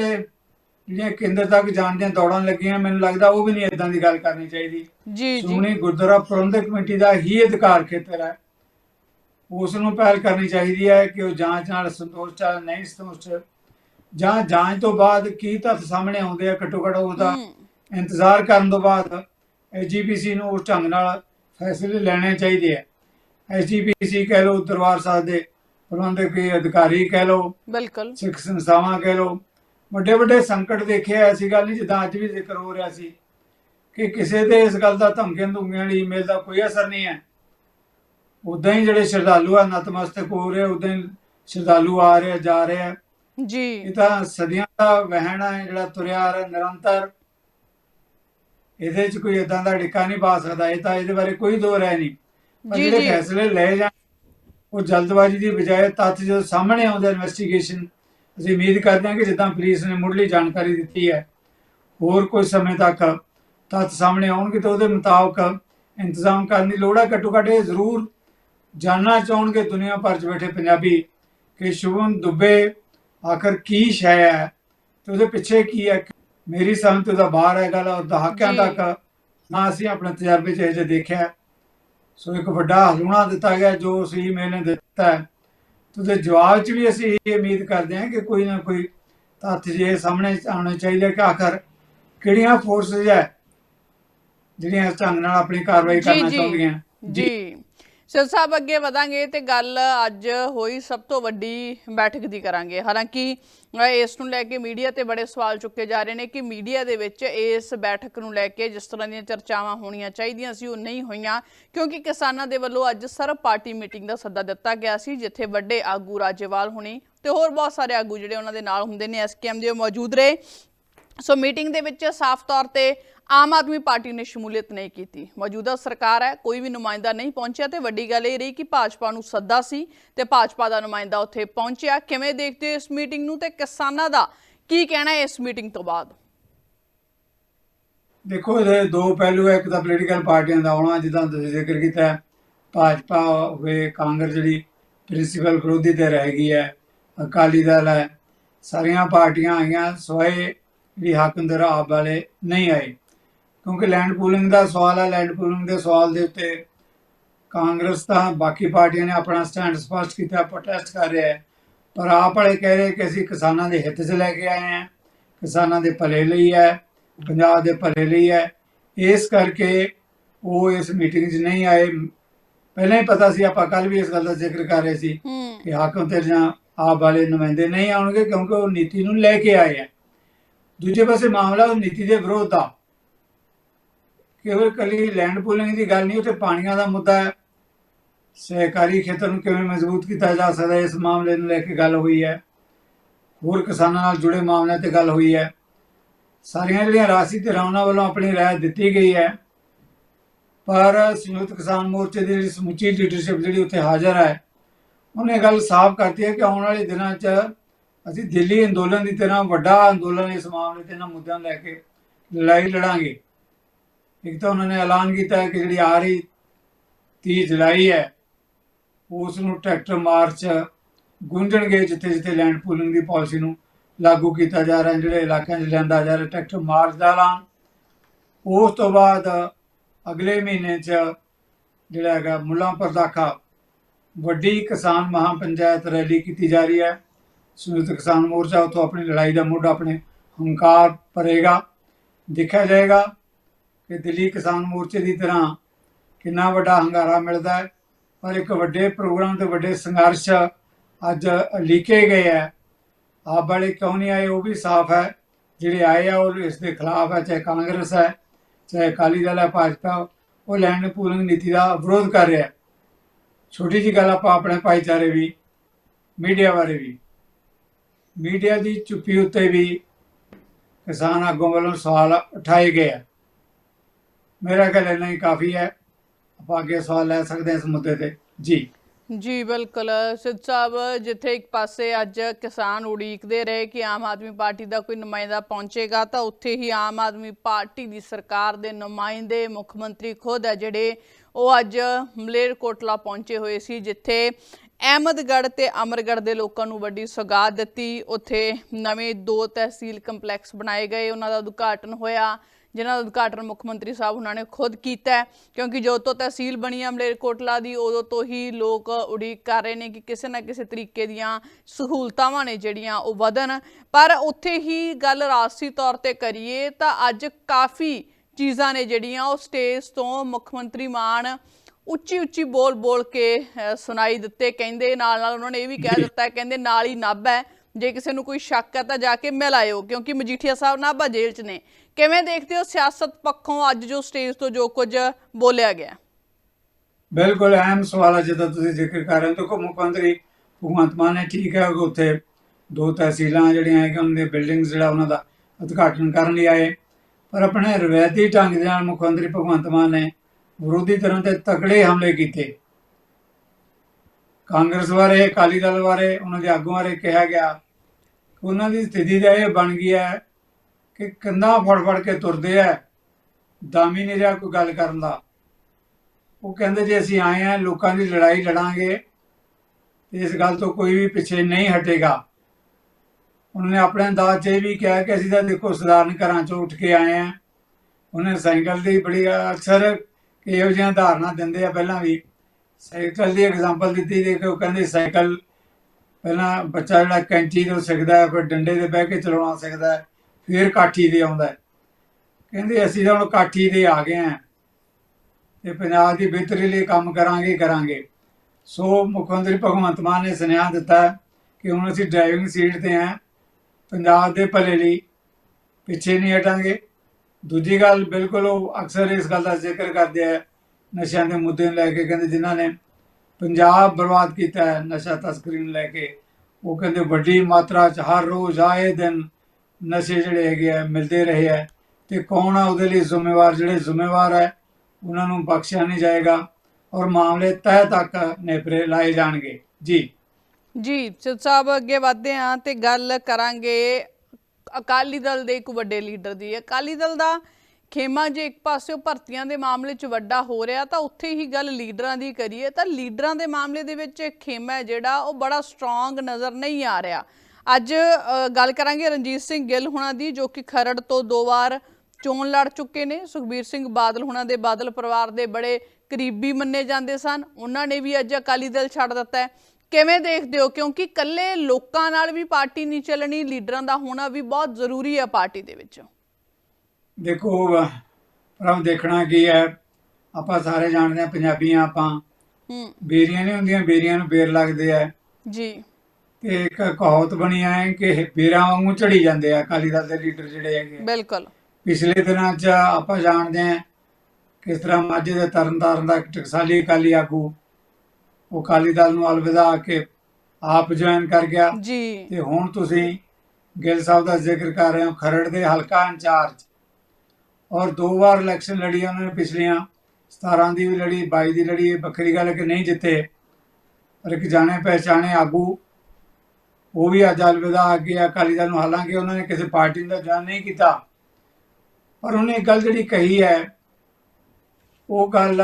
ਜਿਹੜੀਆਂ ਕੇਂਦਰ ਤੱਕ ਜਾਣ ਦੀਆਂ ਦੌੜਾਂ ਲੱਗੀਆਂ ਮੈਨੂੰ ਲੱਗਦਾ ਉਹ ਵੀ ਨਹੀਂ ਇਦਾਂ ਦੀ ਗੱਲ ਕਰਨੀ ਚਾਹੀਦੀ। ਜੀ ਜੀ। ਸ਼੍ਰੋਮਣੀ ਗੁਰਦੁਆਰਾ ਪ੍ਰਬੰਧਕ ਕਮੇਟੀ ਦਾ ਹੀ ਅਧਿਕਾਰ ਖੇਤਰ ਹੈ। ਉਸ ਨੂੰ ਪਹਿਲ ਕਰਨੀ ਚਾਹੀਦੀ ਹੈ ਕਿ ਉਹ ਜਾਂਚ ਨਾਲ ਸੰਤੋਸ਼ ਚ ਨਹੀਂ ਸੰਤੋਸ਼ ਜਾਂ ਜਾਂਚ ਤੋਂ ਬਾਅਦ ਕੀ ਤੱਥ ਸਾਹਮਣੇ ਆਉਂਦੇ ਆ ਘੱਟੋ ਘੱਟ ਉਹਦਾ ਹੂੰ, ਇੰਤਜ਼ਾਰ ਕਰਨ ਤੋਂ ਬਾਅਦ। ਐਜੀਪੀਸੀ ਨੂੰ ਉਸ ਢੰਗ ਨਾਲ ਫੈਸਲੇ ਲੈਣੇ ਚਾਹੀਦੇ ਆ। ਐਜੀਪੀਸੀ ਕਹਿ ਲਓ ਦਰਬਾਰ ਸਾਹਿਬ ਦੇ ਪ੍ਰਬੰਧਕ ਅਧਿਕਾਰੀ ਕਹਿ ਲਓ ਬਿਲਕੁਲ। ਸਿੱਖ ਸੰਸਥਾਵਾਂ ਕਹਿ ਲਓ। ਵੱਡੇ ਵੱਡੇ ਸੰਕਟ ਦੇਖੇ ਐਸੀ ਗੱਲ ਨਹੀਂ ਜਿੱਦਾਂ ਅੱਜ ਵੀ ਜ਼ਿਕਰ ਹੋ ਰਿਹਾ ਸੀ ਕਿ ਕਿਸੇ ਤੇ ਇਸ ਗੱਲ ਦਾ ਧਮਕੀਆਂ ਧੁਮਕੀਆਂ ਵਾਲੀ ਈਮੇਲ ਦਾ ਕੋਈ ਅਸਰ ਨਹੀਂ ਹੈ। ਉਦਾਂ ਹੀ ਜਿਹੜੇ ਸ਼ਰਧਾਲੂ ਆ ਨਤਮਸਤਕ ਹੋ ਰਹੇ ਉਦਾਂ ਹੀ ਸ਼ਰਧਾਲੂ ਆ ਰਹੇ ਜਾ ਰਹੇ ਆ। ਜੀ। ਇਹ ਤਾਂ ਸਦੀਆਂ ਦਾ ਵਹਿਣ ਹੈ ਜਿਹੜਾ ਤੁਰਿਆ ਆ ਰਿਹਾ ਨਿਰੰਤਰ ਇਹਦੇ 'ਚ ਕੋਈ ਇਦਾਂ ਦਾ ਡਿੱਕਾ ਨਹੀਂ ਪਾ ਸਕਦਾ ਇਹ ਤਾਂ ਇਹਦੇ ਬਾਰੇ ਕੋਈ ਦੋ ਰਾਏ ਨਹੀਂ ਪਰ ਜੀ, ਜਿਹੜੇ ਜੀ। ਫੈਸਲੇ ਲਏ ਜਾਣ ਉਹ ਜਲਦਬਾਜ਼ੀ ਦੀ ਬਜਾਏ ਤੱਥ ਜਦੋਂ ਸਾਹਮਣੇ ਆਉਂਦੇ ਇਨਵੈਸਟੀਗੇਸ਼ਨ ਅਸੀਂ ਉਮੀਦ ਕਰਦੇ ਹਾਂ ਕਿ ਜਿੱਦਾਂ ਪੁਲਿਸ ਨੇ ਮੁੱਢਲੀ ਜਾਣਕਾਰੀ ਦਿੱਤੀ ਹੈ ਹੋਰ ਕੁਝ ਸਮੇਂ ਤੱਕ ਤੱਥ ਸਾਹਮਣੇ ਆਉਣਗੇ ਤਾਂ ਉਹਦੇ ਮੁਤਾਬਕ ਇੰਤਜ਼ਾਮ ਕਰਨ ਦੀ ਲੋੜ ਹੈ ਘੱਟੋ ਘੱਟ ਇਹ ਜ਼ਰੂਰ ਜਾਨਣਾ ਚਾਹਣਗੇ ਦੁਨੀਆ ਭਰ 'ਚ ਬੈਠੇ ਪੰਜਾਬੀ ਕਿ ਸ਼ੁਭਮ ਦੁਬੇ ਆਖਰ ਕੀ ਸ਼ੈ ਹੈ ਤੇ ਉਹਦੇ ਪਿੱਛੇ ਕੀ ਹੈ ਮੇਰੀ ਸਮਝ ਤੋਂ ਤਾਂ ਬਾਹਰ ਹੈ ਗੱਲ ਦਹਾਕਿਆਂ। ਤੱਕ ਨਾ ਅਸੀਂ ਆਪਣੇ ਤਜਰਬੇ 'ਚ ਇਹ ਜੇ ਦੇਖਿਆ ਸੋ ਇੱਕ ਵੱਡਾ ਹਲੂਣਾ ਦਿੱਤਾ ਗਿਆ ਜੋ ਅਸੀਂ ਈਮੇਲ ਨੇ ਦਿੱਤਾ ਤੇ ਜਵਾਬ 'ਚ ਵੀ ਅਸੀਂ ਇਹ ਉਮੀਦ ਕਰਦੇ ਹਾਂ ਕਿ ਕੋਈ ਨਾ ਕੋਈ ਤੱਥ ਜੇ ਸਾਹਮਣੇ ਆਉਣੇ ਚਾਹੀਦੇ ਕਿ ਆਖਰ ਕਿਹੜੀਆਂ ਫੋਰਸਸ ਹੈ ਜਿਹੜੀਆਂ ਇਸ ਢੰਗ ਨਾਲ ਆਪਣੀ ਕਾਰਵਾਈ ਕਰਨਾ। ਚਾਹੁੰਦੀਆਂ ਜੀ ਸਿਰ ਸਾਹਿਬ ਅੱਗੇ ਵਧਾਂਗੇ ਤੇ ਗੱਲ ਅੱਜ ਹੋਈ ਸਭ ਤੋਂ ਵੱਡੀ ਬੈਠਕ ਦੀ ਕਰਾਂਗੇ। ਹਾਲਾਂਕਿ ਇਸ ਨੂੰ ਲੈ ਕੇ ਮੀਡੀਆ ਤੇ ਬੜੇ ਸਵਾਲ ਚੁੱਕੇ ਜਾ ਰਹੇ ਨੇ ਕਿ ਮੀਡੀਆ ਦੇ ਵਿੱਚ ਇਸ ਬੈਠਕ ਨੂੰ ਲੈ ਕੇ ਜਿਸ ਤਰ੍ਹਾਂ ਦੀਆਂ ਚਰਚਾਵਾਂ ਹੋਣੀਆਂ ਚਾਹੀਦੀਆਂ ਸੀ, ਉਹ ਨਹੀਂ ਹੋਈਆਂ, ਕਿਉਂਕਿ ਕਿਸਾਨਾਂ ਦੇ ਵੱਲੋਂ ਅੱਜ ਸਰਬ ਪਾਰਟੀ ਮੀਟਿੰਗ ਦਾ ਸੱਦਾ ਦਿੱਤਾ ਗਿਆ ਸੀ, ਜਿੱਥੇ ਵੱਡੇ ਆਗੂ ਰਾਜੇਵਾਲ ਹੋਣੀ ਤੇ ਹੋਰ ਬਹੁਤ ਸਾਰੇ ਆਗੂ ਜਿਹੜੇ ਉਹਨਾਂ ਦੇ ਨਾਲ ਹੁੰਦੇ ਨੇ ਐਸਕੇਐਮ ਦੇ ਉਹ ਮੌਜੂਦ ਰਹੇ। ਸੋ ਮੀਟਿੰਗ ਦੇ ਵਿੱਚ ਸਾਫ਼ ਤੌਰ ਤੇ ਆਮ ਆਦਮੀ ਪਾਰਟੀ ਨੇ ਸ਼ਮੂਲੀਅਤ ਨਹੀਂ ਕੀਤੀ। ਮੌਜੂਦਾ ਸਰਕਾਰ ਹੈ, ਕੋਈ ਵੀ ਨੁਮਾਇੰਦਾ ਨਹੀਂ ਪਹੁੰਚਿਆ ਤੇ ਵੱਡੀ ਗੱਲ ਇਹ ਰਹੀ ਕਿ ਭਾਜਪਾ ਨੂੰ ਸੱਦਾ ਸੀ ਤੇ ਭਾਜਪਾ ਦਾ ਨੁਮਾਇੰਦਾ ਉੱਥੇ ਪਹੁੰਚਿਆ। ਕਿਵੇਂ ਦੇਖਦੇ ਹੋ ਇਸ ਮੀਟਿੰਗ ਨੂੰ ਤੇ ਕਿਸਾਨਾਂ ਦਾ ਕੀ ਕਹਿਣਾ ਹੈ ਇਸ ਮੀਟਿੰਗ ਤੋਂ ਬਾਅਦ? ਦੇਖੋ, ਇਹਦੇ ਦੋ ਪਹਿਲੂ ਹੈ, ਇੱਕ ਤਾਂ ਪੋਲੀਟੀਕਲ ਪਾਰਟੀਆਂ ਦਾ ਆਉਣਾ, ਜਿੱਦਾਂ ਤੁਸੀਂ ਜ਼ਿਕਰ ਕੀਤਾ, ਭਾਜਪਾ ਹੋਵੇ, ਕਾਂਗਰਸ ਜਿਹੜੀ ਪ੍ਰਿੰਸੀਪਲ ਵਿਰੋਧੀ ਤੇ ਰਹੇਗੀ ਹੈ, ਅਕਾਲੀ ਦਲ ਹੈ, ਸਾਰੀਆਂ ਪਾਰਟੀਆਂ ਆਈਆਂ ਸੋਏ ਵੀ ਹੱਕਦਾਰ ਆਪ ਵਾਲੇ ਨਹੀਂ ਆਏ। ਕਿਉਂਕਿ ਲੈਂਡ ਪੂਲਿੰਗ ਦਾ ਸਵਾਲ ਹੈ ਲੈਂਡ ਪੂਲਿੰਗ ਦੇ ਸਵਾਲ ਦੇ ਉੱਤੇ ਕਾਂਗਰਸ ਤਾਂ ਬਾਕੀ ਪਾਰਟੀਆਂ ਨੇ ਆਪਣਾ ਸਟੈਂਡ ਸਪਸ਼ਟ ਕੀਤਾ ਪ੍ਰੋਟੈਸਟ ਕਰ ਰਿਹਾ ਹੈ। ਪਰ ਆਪ ਵਾਲੇ ਕਹਿ ਰਹੇ ਕਿ ਅਸੀਂ ਕਿਸਾਨਾਂ ਦੇ ਹਿੱਤ 'ਚ ਲੈ ਕੇ ਆਏ ਹਾਂ ਕਿਸਾਨਾਂ ਦੇ ਭਲੇ ਲਈ ਹੈ ਪੰਜਾਬ ਦੇ ਭਲੇ ਲਈ ਹੈ। ਇਸ ਕਰਕੇ ਉਹ ਇਸ ਮੀਟਿੰਗ 'ਚ ਨਹੀਂ ਆਏ। ਪਹਿਲਾਂ ਹੀ ਪਤਾ ਸੀ ਆਪਾਂ ਕੱਲ ਵੀ ਇਸ ਗੱਲ ਦਾ ਜ਼ਿਕਰ ਕਰ ਰਹੇ ਸੀ ਕਿ ਹਾਕਮ ਤੇ ਜਾਂ ਆਪ ਵਾਲੇ ਨੁਮਾਇੰਦੇ ਨਹੀਂ ਆਉਣਗੇ ਕਿਉਂਕਿ ਉਹ ਨੀਤੀ ਨੂੰ ਲੈ ਕੇ ਆਏ ਆ। ਦੂਜੇ ਪਾਸੇ ਮਾਮਲਾ ਉਹ ਨੀਤੀ ਦੇ ਵਿਰੋਧ ਦਾ ਕੇਵਲ ਕਲੀ ਲੈਂਡ ਪੂਲਿੰਗ ਦੀ ਗੱਲ ਨਹੀਂ, ਉੱਥੇ ਪਾਣੀਆਂ ਦਾ ਮੁੱਦਾ ਹੈ। ਸਹਿਕਾਰੀ ਖੇਤਰ ਨੂੰ ਕਿਵੇਂ ਮਜ਼ਬੂਤ ਕੀਤਾ ਜਾ ਸਕਦਾ ਇਸ ਮਾਮਲੇ ਨੂੰ ਲੈ ਕੇ ਗੱਲ ਹੋਈ ਹੈ। ਹੋਰ ਕਿਸਾਨਾਂ ਨਾਲ ਜੁੜੇ ਮਾਮਲਿਆਂ ਤੇ ਗੱਲ ਹੋਈ ਹੈ। ਸਾਰੀਆਂ ਜਿਹੜੀਆਂ ਰਾਸੀ ਤੇ ਰਾਉਣਾ ਵੱਲੋਂ ਆਪਣੀ ਰਾਏ ਦਿੱਤੀ ਗਈ ਹੈ। ਪਰ ਸੰਯੁਕਤ ਕਿਸਾਨ ਮੋਰਚੇ ਦੀ ਜਿਹੜੀ ਸਮੁੱਚੀ ਲੀਡਰਸ਼ਿਪ ਜਿਹੜੀ ਉੱਥੇ ਹਾਜ਼ਰ ਹੈ, ਉਹਨੇ ਗੱਲ ਸਾਫ਼ ਕਰਤੀ ਹੈ ਕਿ ਆਉਣ ਵਾਲੇ ਦਿਨਾਂ 'ਚ ਅਸੀਂ ਦਿੱਲੀ ਅੰਦੋਲਨ ਦੀ ਤਰ੍ਹਾਂ ਵੱਡਾ ਅੰਦੋਲਨ ਇਸ ਮਾਮਲੇ ਤੇ ਇਹਨਾਂ ਮੁੱਦਿਆਂ ਨੂੰ ਲੈ ਕੇ ਲੜਾਈ ਲੜਾਂਗੇ। ਇੱਕ ਤਾਂ ਉਹਨਾਂ ਨੇ ਐਲਾਨ ਕੀਤਾ ਹੈ ਕਿ ਜਿਹੜੀ ਆ ਰਹੀ 30 ਜੁਲਾਈ ਹੈ, ਉਸ ਨੂੰ ਟਰੈਕਟਰ ਮਾਰਚ ਗੁੰਝਣਗੇ ਜਿੱਥੇ ਜਿੱਥੇ ਲੈਂਡ ਪੂਲਿੰਗ ਦੀ ਪਾਲਿਸੀ ਨੂੰ ਲਾਗੂ ਕੀਤਾ ਜਾ ਰਿਹਾ ਜਿਹੜੇ ਇਲਾਕਿਆਂ 'ਚ ਲਿਆਂਦਾ ਜਾ ਰਿਹਾ ਟਰੈਕਟਰ ਮਾਰਚ ਦਾ ਐਲਾਨ। ਉਸ ਤੋਂ ਬਾਅਦ ਅਗਲੇ ਮਹੀਨੇ 'ਚ ਜਿਹੜਾ ਹੈਗਾ ਮੁੱਲਾਂ ਦਾਖਾ, ਵੱਡੀ ਕਿਸਾਨ ਮਹਾਪੰਚਾਇਤ ਰੈਲੀ ਕੀਤੀ ਜਾ ਰਹੀ ਹੈ। ਸੰਯੁਕਤ ਕਿਸਾਨ ਮੋਰਚਾ ਉਤੋਂ ਆਪਣੀ ਲੜਾਈ ਦਾ ਮੁੱਢ ਆਪਣੇ ਹੰਕਾਰ ਭਰੇਗਾ, ਦੇਖਿਆ ਜਾਏਗਾ। ਕਿ ਦਿੱਲੀ ਕਿਸਾਨ ਮੋਰਚੇ ਦੀ ਤਰ੍ਹਾਂ ਕਿੰਨਾ ਵੱਡਾ ਹੰਗਾਰਾ ਮਿਲਦਾ ਹੈ। ਪਰ ਇੱਕ ਵੱਡੇ ਪ੍ਰੋਗਰਾਮ ਤੇ ਵੱਡੇ ਸੰਘਰਸ਼ ਅੱਜ ਲੀਕੇ ਗਏ ਹੈ। ਆਪ ਵਾਲੇ ਕਿਉਂ ਨਹੀਂ ਆਏ, ਉਹ ਵੀ ਸਾਫ਼ ਹੈ। ਜਿਹੜੇ ਆਏ ਆ, ਉਹ ਇਸ ਦੇ ਖਿਲਾਫ ਹੈ, ਚਾਹੇ ਕਾਂਗਰਸ ਹੈ, ਚਾਹੇ ਅਕਾਲੀ ਦਲ ਹੈ, ਭਾਜਪਾ, ਉਹ ਲੈਂਡ ਪੂਲਿੰਗ ਨੀਤੀ ਦਾ ਵਿਰੋਧ ਕਰ ਰਿਹਾ ਛੋਟੀ ਜੀ ਗੱਲ ਆਪਾਂ ਆਪਣੇ ਭਾਈਚਾਰੇ ਵੀ, ਮੀਡੀਆ ਬਾਰੇ ਵੀ। ਮੀਡੀਆ ਦੀ ਚੁੱਪੀ ਉੱਤੇ ਵੀ ਕਿਸਾਨ ਆਗੂਆਂ ਵੱਲੋਂ ਸਵਾਲ ਉਠਾਏ ਗਏ ਆ। ਮੇਰਾ ਖਿਆਲ ਇੰਨਾ ਹੀ ਕਾਫੀ ਹੈ। ਆਪਾਂ ਅੱਗੇ ਸਵਾਲ ਲੈ ਸਕਦੇ ਹਾਂ ਇਸ ਮੁੱਦੇ ਤੇ। ਜੀ। ਜੀ, ਬਿਲਕੁਲ। ਸਿੱਧ ਸਾਹਿਬ, ਜਿੱਥੇ ਇੱਕ ਪਾਸੇ ਅੱਜ ਕਿਸਾਨ ਉਡੀਕਦੇ ਰਹੇ ਕਿ ਆਮ ਆਦਮੀ ਪਾਰਟੀ ਦਾ ਕੋਈ ਨੁਮਾਇੰਦਾ ਪਹੁੰਚੇਗਾ, ਤਾਂ ਉੱਥੇ ਹੀ ਆਮ ਆਦਮੀ ਪਾਰਟੀ ਦੀ ਸਰਕਾਰ ਦੇ ਨੁਮਾਇੰਦੇ ਮੁੱਖ ਮੰਤਰੀ ਖੁਦ ਹੈ, ਜਿਹੜੇ ਉਹ ਅੱਜ ਮਲੇਰਕੋਟਲਾ ਪਹੁੰਚੇ ਹੋਏ ਸੀ, ਜਿੱਥੇ ਅਹਿਮਦਗੜ੍ਹ ਤੇ ਅਮਰਗੜ੍ਹ ਦੇ ਲੋਕਾਂ ਨੂੰ ਵੱਡੀ ਸੌਗਾਤ ਦਿੱਤੀ। ਉੱਥੇ ਨਵੇਂ ਦੋ ਤਹਿਸੀਲ ਕੰਪਲੈਕਸ ਬਣਾਏ ਗਏ। ਉਹਨਾਂ ਦਾ ਉਦਘਾਟਨ ਹੋਇਆ। ਜਿਨ੍ਹਾਂ ਦਾ ਉਦਘਾਟਨ ਮੁੱਖ ਮੰਤਰੀ ਸਾਹਿਬ ਉਹਨਾਂ ਨੇ ਖੁਦ ਕੀਤਾ ਕਿਉਂਕਿ ਜਦੋਂ ਤੋਂ ਤਹਿਸੀਲ ਬਣੀ ਹੈ ਮਲੇਰਕੋਟਲਾ ਦੀ, ਉਦੋਂ ਤੋਂ ਹੀ ਲੋਕ ਉਡੀਕ ਕਰ ਰਹੇ ਨੇ ਕਿ ਕਿਸੇ ਨਾ ਕਿਸੇ ਤਰੀਕੇ ਦੀਆਂ ਸਹੂਲਤਾਵਾਂ ਨੇ ਜਿਹੜੀਆਂ ਉਹ ਵਧਣ। ਪਰ ਉੱਥੇ ਹੀ ਗੱਲ ਰਾਸੀ ਤੌਰ ਤੇ ਕਰੀਏ ਤਾਂ ਅੱਜ ਕਾਫੀ ਚੀਜ਼ਾਂ ਨੇ ਜਿਹੜੀਆਂ ਉਹ ਸਟੇਜ ਤੋਂ ਮੁੱਖ ਮੰਤਰੀ ਮਾਨ ਉੱਚੀ ਉੱਚੀ ਬੋਲ ਬੋਲ ਕੇ ਸੁਣਾਈ ਦਿੱਤੇ। ਕਹਿੰਦੇ ਨਾਲ ਨਾਲ ਉਹਨਾਂ ਨੇ ਇਹ ਵੀ ਕਹਿ ਦਿੱਤਾ ਕਹਿੰਦੇ ਨਾਲ ਹੀ ਨਾਭਾ ਜੇ ਕਿਸੇ ਨੂੰ ਕੋਈ ਸ਼ੱਕ ਹੈ ਤਾਂ ਜਾ ਕੇ ਮਿਲ ਆਇਓ, ਕਿਉਂਕਿ ਮਜੀਠੀਆ ਸਾਹਿਬ ਨਾਭਾ ਜੇਲ੍ਹ 'ਚ ਨੇ। ਕਿਵੇਂ ਦੇਖਦੇ ਹੋ ਸਿਆਸਤ ਪੱਖੋਂ ਅੱਜ ਜੋ ਸਟੇਜ ਤੋਂ ਜੋ ਕੁਝ ਬੋਲਿਆ ਗਿਆ? ਬਿਲਕੁਲ ਅਹਿਮ ਸਵਾਲ ਹੈ ਜਿਹਦਾ ਤੁਸੀਂ ਜ਼ਿਕਰ ਕਰ ਰਹੇ ਹੋ। ਦੇਖੋ, ਮੁੱਖ ਮੰਤਰੀ ਭਗਵੰਤ ਮਾਨ ਨੇ ਠੀਕ ਹੈ ਉੱਥੇ ਦੋ ਤਹਿਸੀਲਾਂ ਜਿਹੜੀਆਂ ਹੈਗੀਆਂ, ਉਹਨਾਂ ਦੇ ਬਿਲਡਿੰਗਸ ਜਿਹੜਾ ਉਹਨਾਂ ਦਾ ਉਦਘਾਟਨ ਕਰਨ ਲਈ ਆਏ। ਪਰ ਆਪਣੇ ਰਵਾਇਤੀ ਢੰਗ ਦੇ ਨਾਲ ਮੁੱਖ ਮੰਤਰੀ ਭਗਵੰਤ ਮਾਨ ਨੇ ਵਿਰੋਧੀ ਧਿਰਾਂ ਤੇ ਤਕੜੇ ਹਮਲੇ ਕੀਤੇ। ਕਾਂਗਰਸ ਬਾਰੇ, ਅਕਾਲੀ ਦਲ ਬਾਰੇ, ਉਹਨਾਂ ਦੇ ਆਗੂਆਂ ਬਾਰੇ ਕਿਹਾ ਗਿਆ। ਉਹਨਾਂ ਦੀ ਸਥਿਤੀ ਤਾਂ ਇਹ ਬਣ ਗਈ ਹੈ ਕਿ ਕੰਧਾਂ ਫੜ ਫੜ ਕੇ ਤੁਰਦੇ ਆ ਦਾਮੀ ਨਹੀਂ ਰਿਹਾ ਕੋਈ ਗੱਲ ਕਰਨ ਦਾ। ਉਹ ਕਹਿੰਦੇ ਜੇ ਅਸੀਂ ਆਏ ਆ, ਲੋਕਾਂ ਦੀ ਲੜਾਈ ਲੜਾਂਗੇ ਇਸ ਗੱਲ ਤੋਂ ਕੋਈ ਵੀ ਪਿੱਛੇ ਨਹੀਂ ਹਟੇਗਾ। ਉਹਨਾਂ ਨੇ ਆਪਣੇ ਅੰਦਾਜ਼ 'ਚ ਇਹ ਵੀ ਕਿਹਾ ਕਿ ਅਸੀਂ ਤਾਂ ਦੇਖੋ ਸਧਾਰਨ ਘਰਾਂ 'ਚੋਂ ਉੱਠ ਕੇ ਆਏ ਆ। ਉਹਨੇ ਸਾਈਕਲ ਦੀ ਬੜੀ ਅਕਸਰ ਕਿ ਇਹੋ ਜਿਹੀਆਂ ਧਾਰਨਾ ਦਿੰਦੇ ਆ ਪਹਿਲਾਂ ਵੀ। ਸਾਈਕਲ ਦੀ ਐਗਜ਼ਾਮਪਲ ਦਿੱਤੀ ਦੇ ਕਿ ਉਹ ਕਹਿੰਦੇ ਸਾਈਕਲ ਪਹਿਲਾਂ ਬੱਚਾ ਜਿਹੜਾ ਕੈਂਚੀ ਤੋਂ ਸਿੱਖਦਾ ਹੈ, ਫਿਰ ਡੰਡੇ ਤੇ ਬਹਿ ਕੇ ਚਲਾਉਣਾ ਸਿੱਖਦਾ ਹੈ। ਫਿਰ ਕਾਠੀ ਤੇ ਆਉਂਦਾ ਕਹਿੰਦੇ ਅਸੀਂ ਤਾਂ ਹੁਣ ਕਾਠੀ ਤੇ ਆ ਗਏ ਆ ਤੇ ਪੰਜਾਬ ਦੀ ਬਿਹਤਰੀ ਲਈ ਕੰਮ ਕਰਾਂਗੇ ਹੀ ਕਰਾਂਗੇ। ਸੋ ਮੁੱਖ ਮੰਤਰੀ ਭਗਵੰਤ ਮਾਨ ਨੇ ਸੁਨੇਹਾ ਦਿੱਤਾ ਕਿ ਹੁਣ ਅਸੀਂ ਡਰਾਈਵਿੰਗ ਸੀਟ ਤੇ ਆ ਪੰਜਾਬ ਦੇ ਭਲੇ ਲਈ ਪਿੱਛੇ ਨਹੀਂ ਹਟਾਂਗੇ। ਦੂਜੀ ਗੱਲ, ਬਿਲਕੁਲ ਉਹ ਅਕਸਰ ਇਸ ਗੱਲ ਦਾ ਜ਼ਿਕਰ ਕਰਦੇ ਆ, ਨਸ਼ਿਆਂ ਦੇ ਮੁੱਦੇ ਨੂੰ ਲੈ ਕੇ ਕਹਿੰਦੇ ਜਿਨ੍ਹਾਂ ਨੇ ਪੰਜਾਬ ਬਰਬਾਦ ਕੀਤਾ ਹੈ, ਨਸ਼ਾ ਤਸਕਰੀ ਨੂੰ ਲੈ ਕੇ। ਉਹ ਕਹਿੰਦੇ ਵੱਡੀ ਮਾਤਰਾ 'ਚ ਹਰ ਰੋਜ਼ ਆਏ ਦਿਨ ਨਸ਼ੇ ਜਿਹੜੇ ਹੈਗੇ ਆ, ਮਿਲਦੇ ਰਹੇ ਆ ਤੇ ਕੌਣ ਆ ਉਹਦੇ ਲਈ ਜ਼ਿੰਮੇਵਾਰ, ਜਿਹੜੇ ਜ਼ਿੰਮੇਵਾਰ ਹੈ ਉਹਨਾਂ ਨੂੰ ਬਖਸ਼ਿਆ ਨਹੀਂ ਜਾਏਗਾ ਔਰ ਮਾਮਲੇ ਤਹਿ ਤੱਕ ਨੇਪਰੇ ਲਾਏ ਜਾਣਗੇ। ਜੀ। ਜੀ ਸਿੱਧ ਸਾਹਿਬ ਅੱਗੇ ਵਧਦੇ ਹਾਂ ਤੇ ਗੱਲ ਕਰਾਂਗੇ ਅਕਾਲੀ ਦਲ ਦੇ ਇੱਕ ਵੱਡੇ ਲੀਡਰ ਦੀ। ਅਕਾਲੀ ਦਲ ਦਾ ਖੇਮਾ ਜੇ ਇੱਕ ਪਾਸੇ ਭਰਤੀਆਂ ਦੇ ਮਾਮਲੇ 'ਚ ਵੱਡਾ ਹੋ ਰਿਹਾ ਤਾਂ ਉੱਥੇ ਹੀ ਗੱਲ ਲੀਡਰਾਂ ਦੀ ਕਰੀਏ ਤਾਂ ਲੀਡਰਾਂ ਦੇ ਮਾਮਲੇ ਦੇ ਵਿੱਚ ਖੇਮਾ ਹੈ ਜਿਹੜਾ ਉਹ ਬੜਾ ਸਟਰੋਂਗ ਨਜ਼ਰ ਨਹੀਂ ਆ ਰਿਹਾ। ਅੱਜ ਗੱਲ ਕਰਾਂਗੇ ਰਣਜੀਤ ਸਿੰਘ ਗਿੱਲ ਹੁਣਾਂ ਦੀ ਜੋ ਕਿ ਖਰੜ ਤੋਂ ਦੋ ਵਾਰ ਚੋਣ ਲੜ ਚੁੱਕੇ ਨੇ। ਸੁਖਬੀਰ ਸਿੰਘ ਬਾਦਲ ਹੁਣਾਂ ਦੇ ਬਾਦਲ ਪਰਿਵਾਰ ਦੇ ਬੜੇ ਕਰੀਬੀ ਮੰਨੇ ਜਾਂਦੇ ਸਨ। ਉਹਨਾਂ ਨੇ ਵੀ ਅੱਜ ਅਕਾਲੀ ਦਲ ਛੱਡ ਦਿੱਤਾ ਹੈ। ਕਿਵੇਂ ਦੇਖਦੇ ਹੋ? ਕਿਉਂਕਿ ਇਕੱਲੇ ਲੋਕਾਂ ਨਾਲ ਵੀ ਪਾਰਟੀ ਨਹੀਂ ਚੱਲਣੀ ਲੀਡਰਾਂ ਦਾ ਹੋਣਾ ਵੀ ਬਹੁਤ ਜ਼ਰੂਰੀ ਹੈ ਪਾਰਟੀ ਦੇ ਵਿੱਚ। ਦੇਖੋ ਪ੍ਰਭ ਦੇਖਣਾ ਕੀ ਹੈ? ਆਪਾਂ ਸਾਰੇ ਜਾਣਦੇ ਆ ਪੰਜਾਬੀਆਂ ਆਪਾਂ ਹੂੰ। ਬੇਰੀਆਂ ਨਹੀਂ ਹੁੰਦੀਆਂ ਬੇਰੀਆਂ ਨੂੰ ਬੇਰ ਲੱਗਦੇ ਆ। ਜੀ। ਇੱਕ ਕਹਾਵਤ ਬਣੀ ਹੈ ਕਿ ਬੇਰਾਂ ਵਾਂਗੂ ਝੜੀ ਜਾਂਦੇ ਆ ਅਕਾਲੀ ਦਲ ਦੇ ਲੀਡਰ ਜਿਹੜੇ ਹੈਗੇ ਬਿਲਕੁਲ। ਪਿਛਲੇ ਦਿਨਾਂ 'ਚ ਆਪਾਂ ਜਾਣਦੇ ਹਾਂ ਕਿਸ ਤਰ੍ਹਾਂ ਮਾਝੇ ਦੇ ਤਰਨਤਾਰਨ ਦਾ ਇੱਕ ਟਕਸਾਲੀ ਅਕਾਲੀ ਆਗੂ ਉਹ ਅਕਾਲੀ ਦਲ ਨੂੰ ਅਲਵਿਦਾ ਆ ਕੇ ਆਪ ਜੁਆਇਨ ਕਰ ਗਿਆ। ਜੀ। ਤੇ ਹੁਣ ਤੁਸੀਂ ਗਿੱਲ ਸਾਹਿਬ ਦਾ ਜ਼ਿਕਰ ਕਰ ਰਹੇ ਹੋ ਖਰੜ ਦੇ ਹਲਕਾ ਇੰਚਾਰਜ। ਔਰ ਦੋ ਵਾਰ ਇਲੈਕਸ਼ਨ ਲੜੀ ਉਹਨਾਂ ਨੇ ਪਿਛਲੀਆਂ। 17 ਦੀ ਵੀ ਲੜੀ 22 ਦੀ ਲੜੀ ਇਹ ਵੱਖਰੀ ਗੱਲ ਕਿ ਨਹੀਂ ਜਿੱਤੇ। ਪਰ ਇੱਕ ਜਾਣੇ ਪਹਿਚਾਣੇ ਆਗੂ ਉਹ ਵੀ ਅੱਜ ਅਲਵਿਦਾ ਆ ਕੇ ਅਕਾਲੀ ਦਲ ਨੂੰ ਹਾਲਾਂਕਿ ਉਹਨਾਂ ਨੇ ਕਿਸੇ ਪਾਰਟੀ ਦਾ ਜੁਆਇਨ ਨਹੀਂ ਕੀਤਾ। ਪਰ ਉਹਨੇ ਇੱਕ ਗੱਲ ਜਿਹੜੀ ਕਹੀ ਹੈ, ਉਹ ਗੱਲ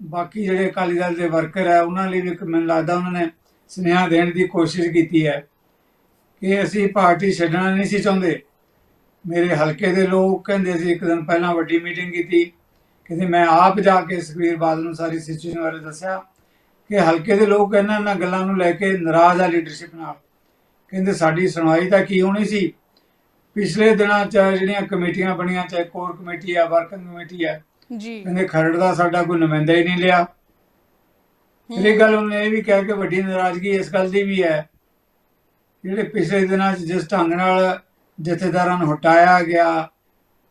ਬਾਕੀ ਜਿਹੜੇ ਅਕਾਲੀ ਦਲ ਦੇ ਵਰਕਰ ਹੈ, ਉਹਨਾਂ ਲਈ ਵੀ ਇੱਕ ਮੈਨੂੰ ਲੱਗਦਾ ਉਹਨਾਂ ਨੇ ਸੁਨੇਹਾ ਦੇਣ ਦੀ ਕੋਸ਼ਿਸ਼ ਕੀਤੀ ਹੈ ਕਿ ਅਸੀਂ ਪਾਰਟੀ ਛੱਡਣਾ ਨਹੀਂ ਸੀ ਚਾਹੁੰਦੇ। ਮੇਰੇ ਹਲਕੇ ਦੇ ਲੋਕ ਕਹਿੰਦੇ ਸੀ, ਇੱਕ ਦਿਨ ਪਹਿਲਾਂ ਵੱਡੀ ਮੀਟਿੰਗ ਕੀਤੀ। ਕਹਿੰਦੇ, ਮੈਂ ਆਪ ਜਾ ਕੇ ਸੁਖਬੀਰ ਬਾਦਲ ਨੂੰ ਸਾਰੀ ਸਿਚੁਏਸ਼ਨ ਬਾਰੇ ਦੱਸਿਆ ਕਿ ਹਲਕੇ ਦੇ ਲੋਕ ਇਹਨਾਂ ਇਹਨਾਂ ਗੱਲਾਂ ਨੂੰ ਲੈ ਕੇ ਨਾਰਾਜ਼ ਆ ਲੀਡਰਸ਼ਿਪ ਨਾਲ। ਕਹਿੰਦੇ ਸਾਡੀ ਸੁਣਵਾਈ ਤਾਂ ਕੀ ਹੋਣੀ ਸੀ? ਪਿਛਲੇ ਦਿਨਾਂ 'ਚ ਜਿਹੜੀਆਂ ਕਮੇਟੀਆਂ ਬਣੀਆਂ ਚਾਹੇ ਕੋਰ ਕਮੇਟੀ ਆ ਵਰਕਿੰਗ ਕਮੇਟੀ ਆ ਜੀ। ਕਹਿੰਦੇ ਖਰੜ ਦਾ ਸਾਡਾ ਕੋਈ ਨੁਮਾਇੰਦਾ ਹੀ ਨਹੀਂ ਲਿਆ। ਇਹ ਗੱਲ ਉਹਨੇ ਇਹ ਵੀ ਕਹਿ ਕੇ ਵੱਡੀ ਨਾਰਾਜ਼ਗੀ ਇਸ ਗੱਲ ਦੀ ਵੀ ਹੈ। ਜਿਹੜੇ ਪਿਛਲੇ ਦਿਨਾਂ 'ਚ ਜਿਸ ਢੰਗ ਨਾਲ ਜਥੇਦਾਰਾਂ ਨੂੰ ਹਟਾਇਆ ਗਿਆ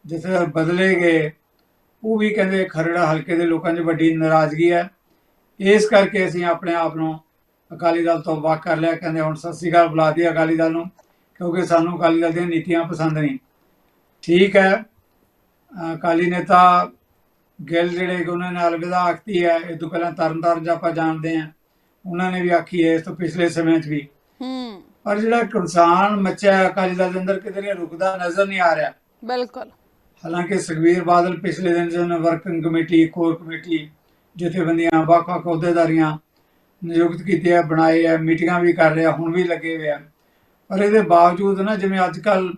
ਜਥੇਦਾਰ ਬਦਲੇ ਗਏ ਉਹ ਵੀ ਕਹਿੰਦੇ ਖਰੜਾ ਹਲਕੇ ਦੇ ਲੋਕਾਂ 'ਚ ਵੱਡੀ ਨਾਰਾਜ਼ਗੀ ਹੈ। ਇਸ ਕਰਕੇ ਅਸੀਂ ਆਪਣੇ ਆਪ ਨੂੰ ਅਕਾਲੀ ਦਲ ਤੋਂ ਵੱਖ ਕਰ ਲਿਆ ਕਹਿੰਦੇ ਹੁਣ ਸਤਿ ਸ੍ਰੀ ਅਕਾਲ ਬੁਲਾ ਦਿਆ ਅਕਾਲੀ ਦਲ ਨੂੰ ਕਿਉਂਕਿ ਸਾਨੂੰ ਅਕਾਲੀ ਦਲ ਦੀਆਂ ਨੀਤੀਆਂ ਪਸੰਦ ਨਹੀਂ। ਠੀਕ ਹੈ ਅਕਾਲੀ ਨੇਤਾ ਗਿੱਲ ਜਿਹੜੇ ਉਹਨਾਂ ਨੇ ਅਲਵਿਦਾ ਆਖਤੀ ਹੈ ਇਹ ਤੋਂ ਪਹਿਲਾਂ ਤਰਨਤਾਰਨ 'ਚ ਆਪਾਂ ਜਾਣਦੇ ਹਾਂ ਉਹਨਾਂ ਨੇ ਵੀ ਆਖੀ ਹੈ ਇਸ ਤੋਂ ਪਿਛਲੇ ਸਮੇਂ 'ਚ ਵੀ। ਹੂੰ। ਪਰ ਜਿਹੜਾ ਕਿਸਾਨ ਮੱਚਿਆ ਅਕਾਲੀ ਦਲ ਦੇ ਅੰਦਰ ਕਿਤੇ ਨਹੀਂ ਰੁਕਦਾ ਨਜ਼ਰ ਨਹੀਂ ਆ ਰਿਹਾ। ਬਿਲਕੁਲ। ਹਾਲਾਂਕਿ ਸੁਖਬੀਰ ਬਾਦਲ ਪਿਛਲੇ ਦਿਨ ਜਿਹਨੇ ਵਰਕਿੰਗ ਕਮੇਟੀ ਕੋਰ ਕਮੇਟੀ ਜਥੇਬੰਦੀਆਂ ਵੱਖ-ਵੱਖ ਅਹੁਦੇਦਾਰੀਆਂ ਨਿਯੁਕਤ ਕੀਤੇ ਆ ਬਣਾਏ ਆ ਮੀਟਿੰਗਾਂ ਵੀ ਕਰ ਰਿਹਾ ਹੁਣ ਵੀ ਲੱਗੇ ਹੋਏ ਆ। ਪਰ ਇਹਦੇ ਬਾਵਜੂਦ ਨਾ ਜਿਵੇਂ ਅੱਜ ਕੱਲ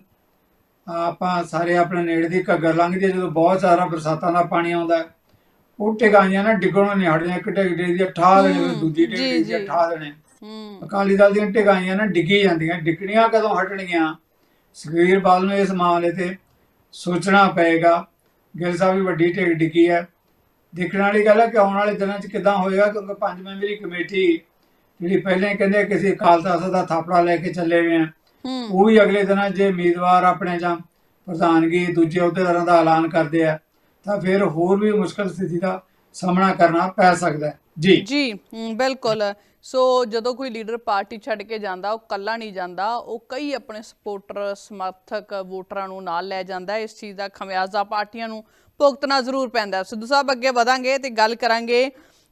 ਆਪਾਂ ਸਾਰੇ ਆਪਣੇ ਨੇੜੇ ਦੀ ਘੱਗਰ ਲੰਘਦੀ ਜਦੋਂ ਬਹੁਤ ਸਾਰਾ ਬਰਸਾਤਾਂ ਦਾ ਪਾਣੀ ਆਉਂਦਾ ਉਹ ਟਿਕਾਈਆਂ ਨਾ ਡਿੱਗਣੋਂ ਨਹੀਂ ਹਟਦੀਆਂ ਇੱਕ ਡਿੱਗਦੀ ਹੈ, ਠਾ ਦੇਣੇ ਦੂਜੀ ਢਿੱਗ ਦੀ। ਠਾ ਦੇਣੇ। ਅਕਾਲੀ ਦਲ ਦੀਆਂ ਟਿਕਾਈਆਂ ਨਾ ਡਿੱਗੀ ਜਾਂਦੀਆਂ ਡਿੱਗਣੀਆਂ ਕਦੋਂ ਹਟਣਗੀਆਂ? ਸੁਖਬੀਰ ਬਾਦਲ ਨੂੰ ਇਸ ਮਾਮਲੇ ਤੇ ਸੋਚਣਾ ਪਏਗਾ। ਗਿੱਲ ਸਾਹਿਬ ਵੀ ਵੱਡੀ ਢਿੱਗ ਡਿੱਗੀ ਹੈ ਦੇਖਣ ਵਾਲੀ ਗੱਲ ਹੈ ਕਿ ਆਉਣ ਵਾਲੇ ਦਿਨਾਂ 'ਚ ਕਿਦਾਂ ਹੋਏਗਾ ਕਿਉਂਕਿ ਪੰਜ ਮੈਂਬਰੀ ਕਮੇਟੀ ਜਿਹੜੀ ਪਹਿਲਾਂ ਕਹਿੰਦੇ ਕਿਸੇ ਤਖਤ ਦਾ ਥਾਪੜਾ ਲੈ ਕੇ ਚੱਲੇ ਹੋਏ ਆ ਉਹ ਵੀ ਅਗਲੇ ਦਿਨਾਂ 'ਚ ਜੇ ਉਮੀਦਵਾਰ ਆਪਣੇ ਜਾਂ ਪ੍ਰਧਾਨਗੀ ਦੂਜੇ ਅਹੁਦੇਦਾਰਾਂ ਦਾ ਐਲਾਨ ਕਰਦੇ ਆ ਤਾਂ ਫਿਰ ਹੋਰ ਵੀ ਮੁਸ਼ਕਲ ਸਥਿਤੀ ਦਾ ਸਾਹਮਣਾ ਕਰਨਾ ਪੈ ਸਕਦਾ ਹੈ। ਜੀ। ਜੀ ਬਿਲਕੁਲ। ਸੋ ਜਦੋਂ ਕੋਈ ਲੀਡਰ ਪਾਰਟੀ ਛੱਡ ਕੇ ਜਾਂਦਾ ਉਹ ਕੱਲਾ ਨਹੀਂ ਜਾਂਦਾ ਉਹ ਕਈ ਆਪਣੇ ਸਪੋਰਟਰ ਸਮਰਥਕ ਵੋਟਰਾਂ ਨੂੰ ਨਾਲ ਲੈ ਜਾਂਦਾ। ਇਸ ਚੀਜ਼ ਦਾ ਖਮਿਆਜ਼ਾ ਪਾਰਟੀਆਂ ਨੂੰ ਭੁਗਤਣਾ ਜ਼ਰੂਰ ਪੈਂਦਾ। ਸਿੱਧੂ ਸਾਹਿਬ ਅੱਗੇ ਵਧਾਂਗੇ ਤੇ ਗੱਲ ਕਰਾਂਗੇ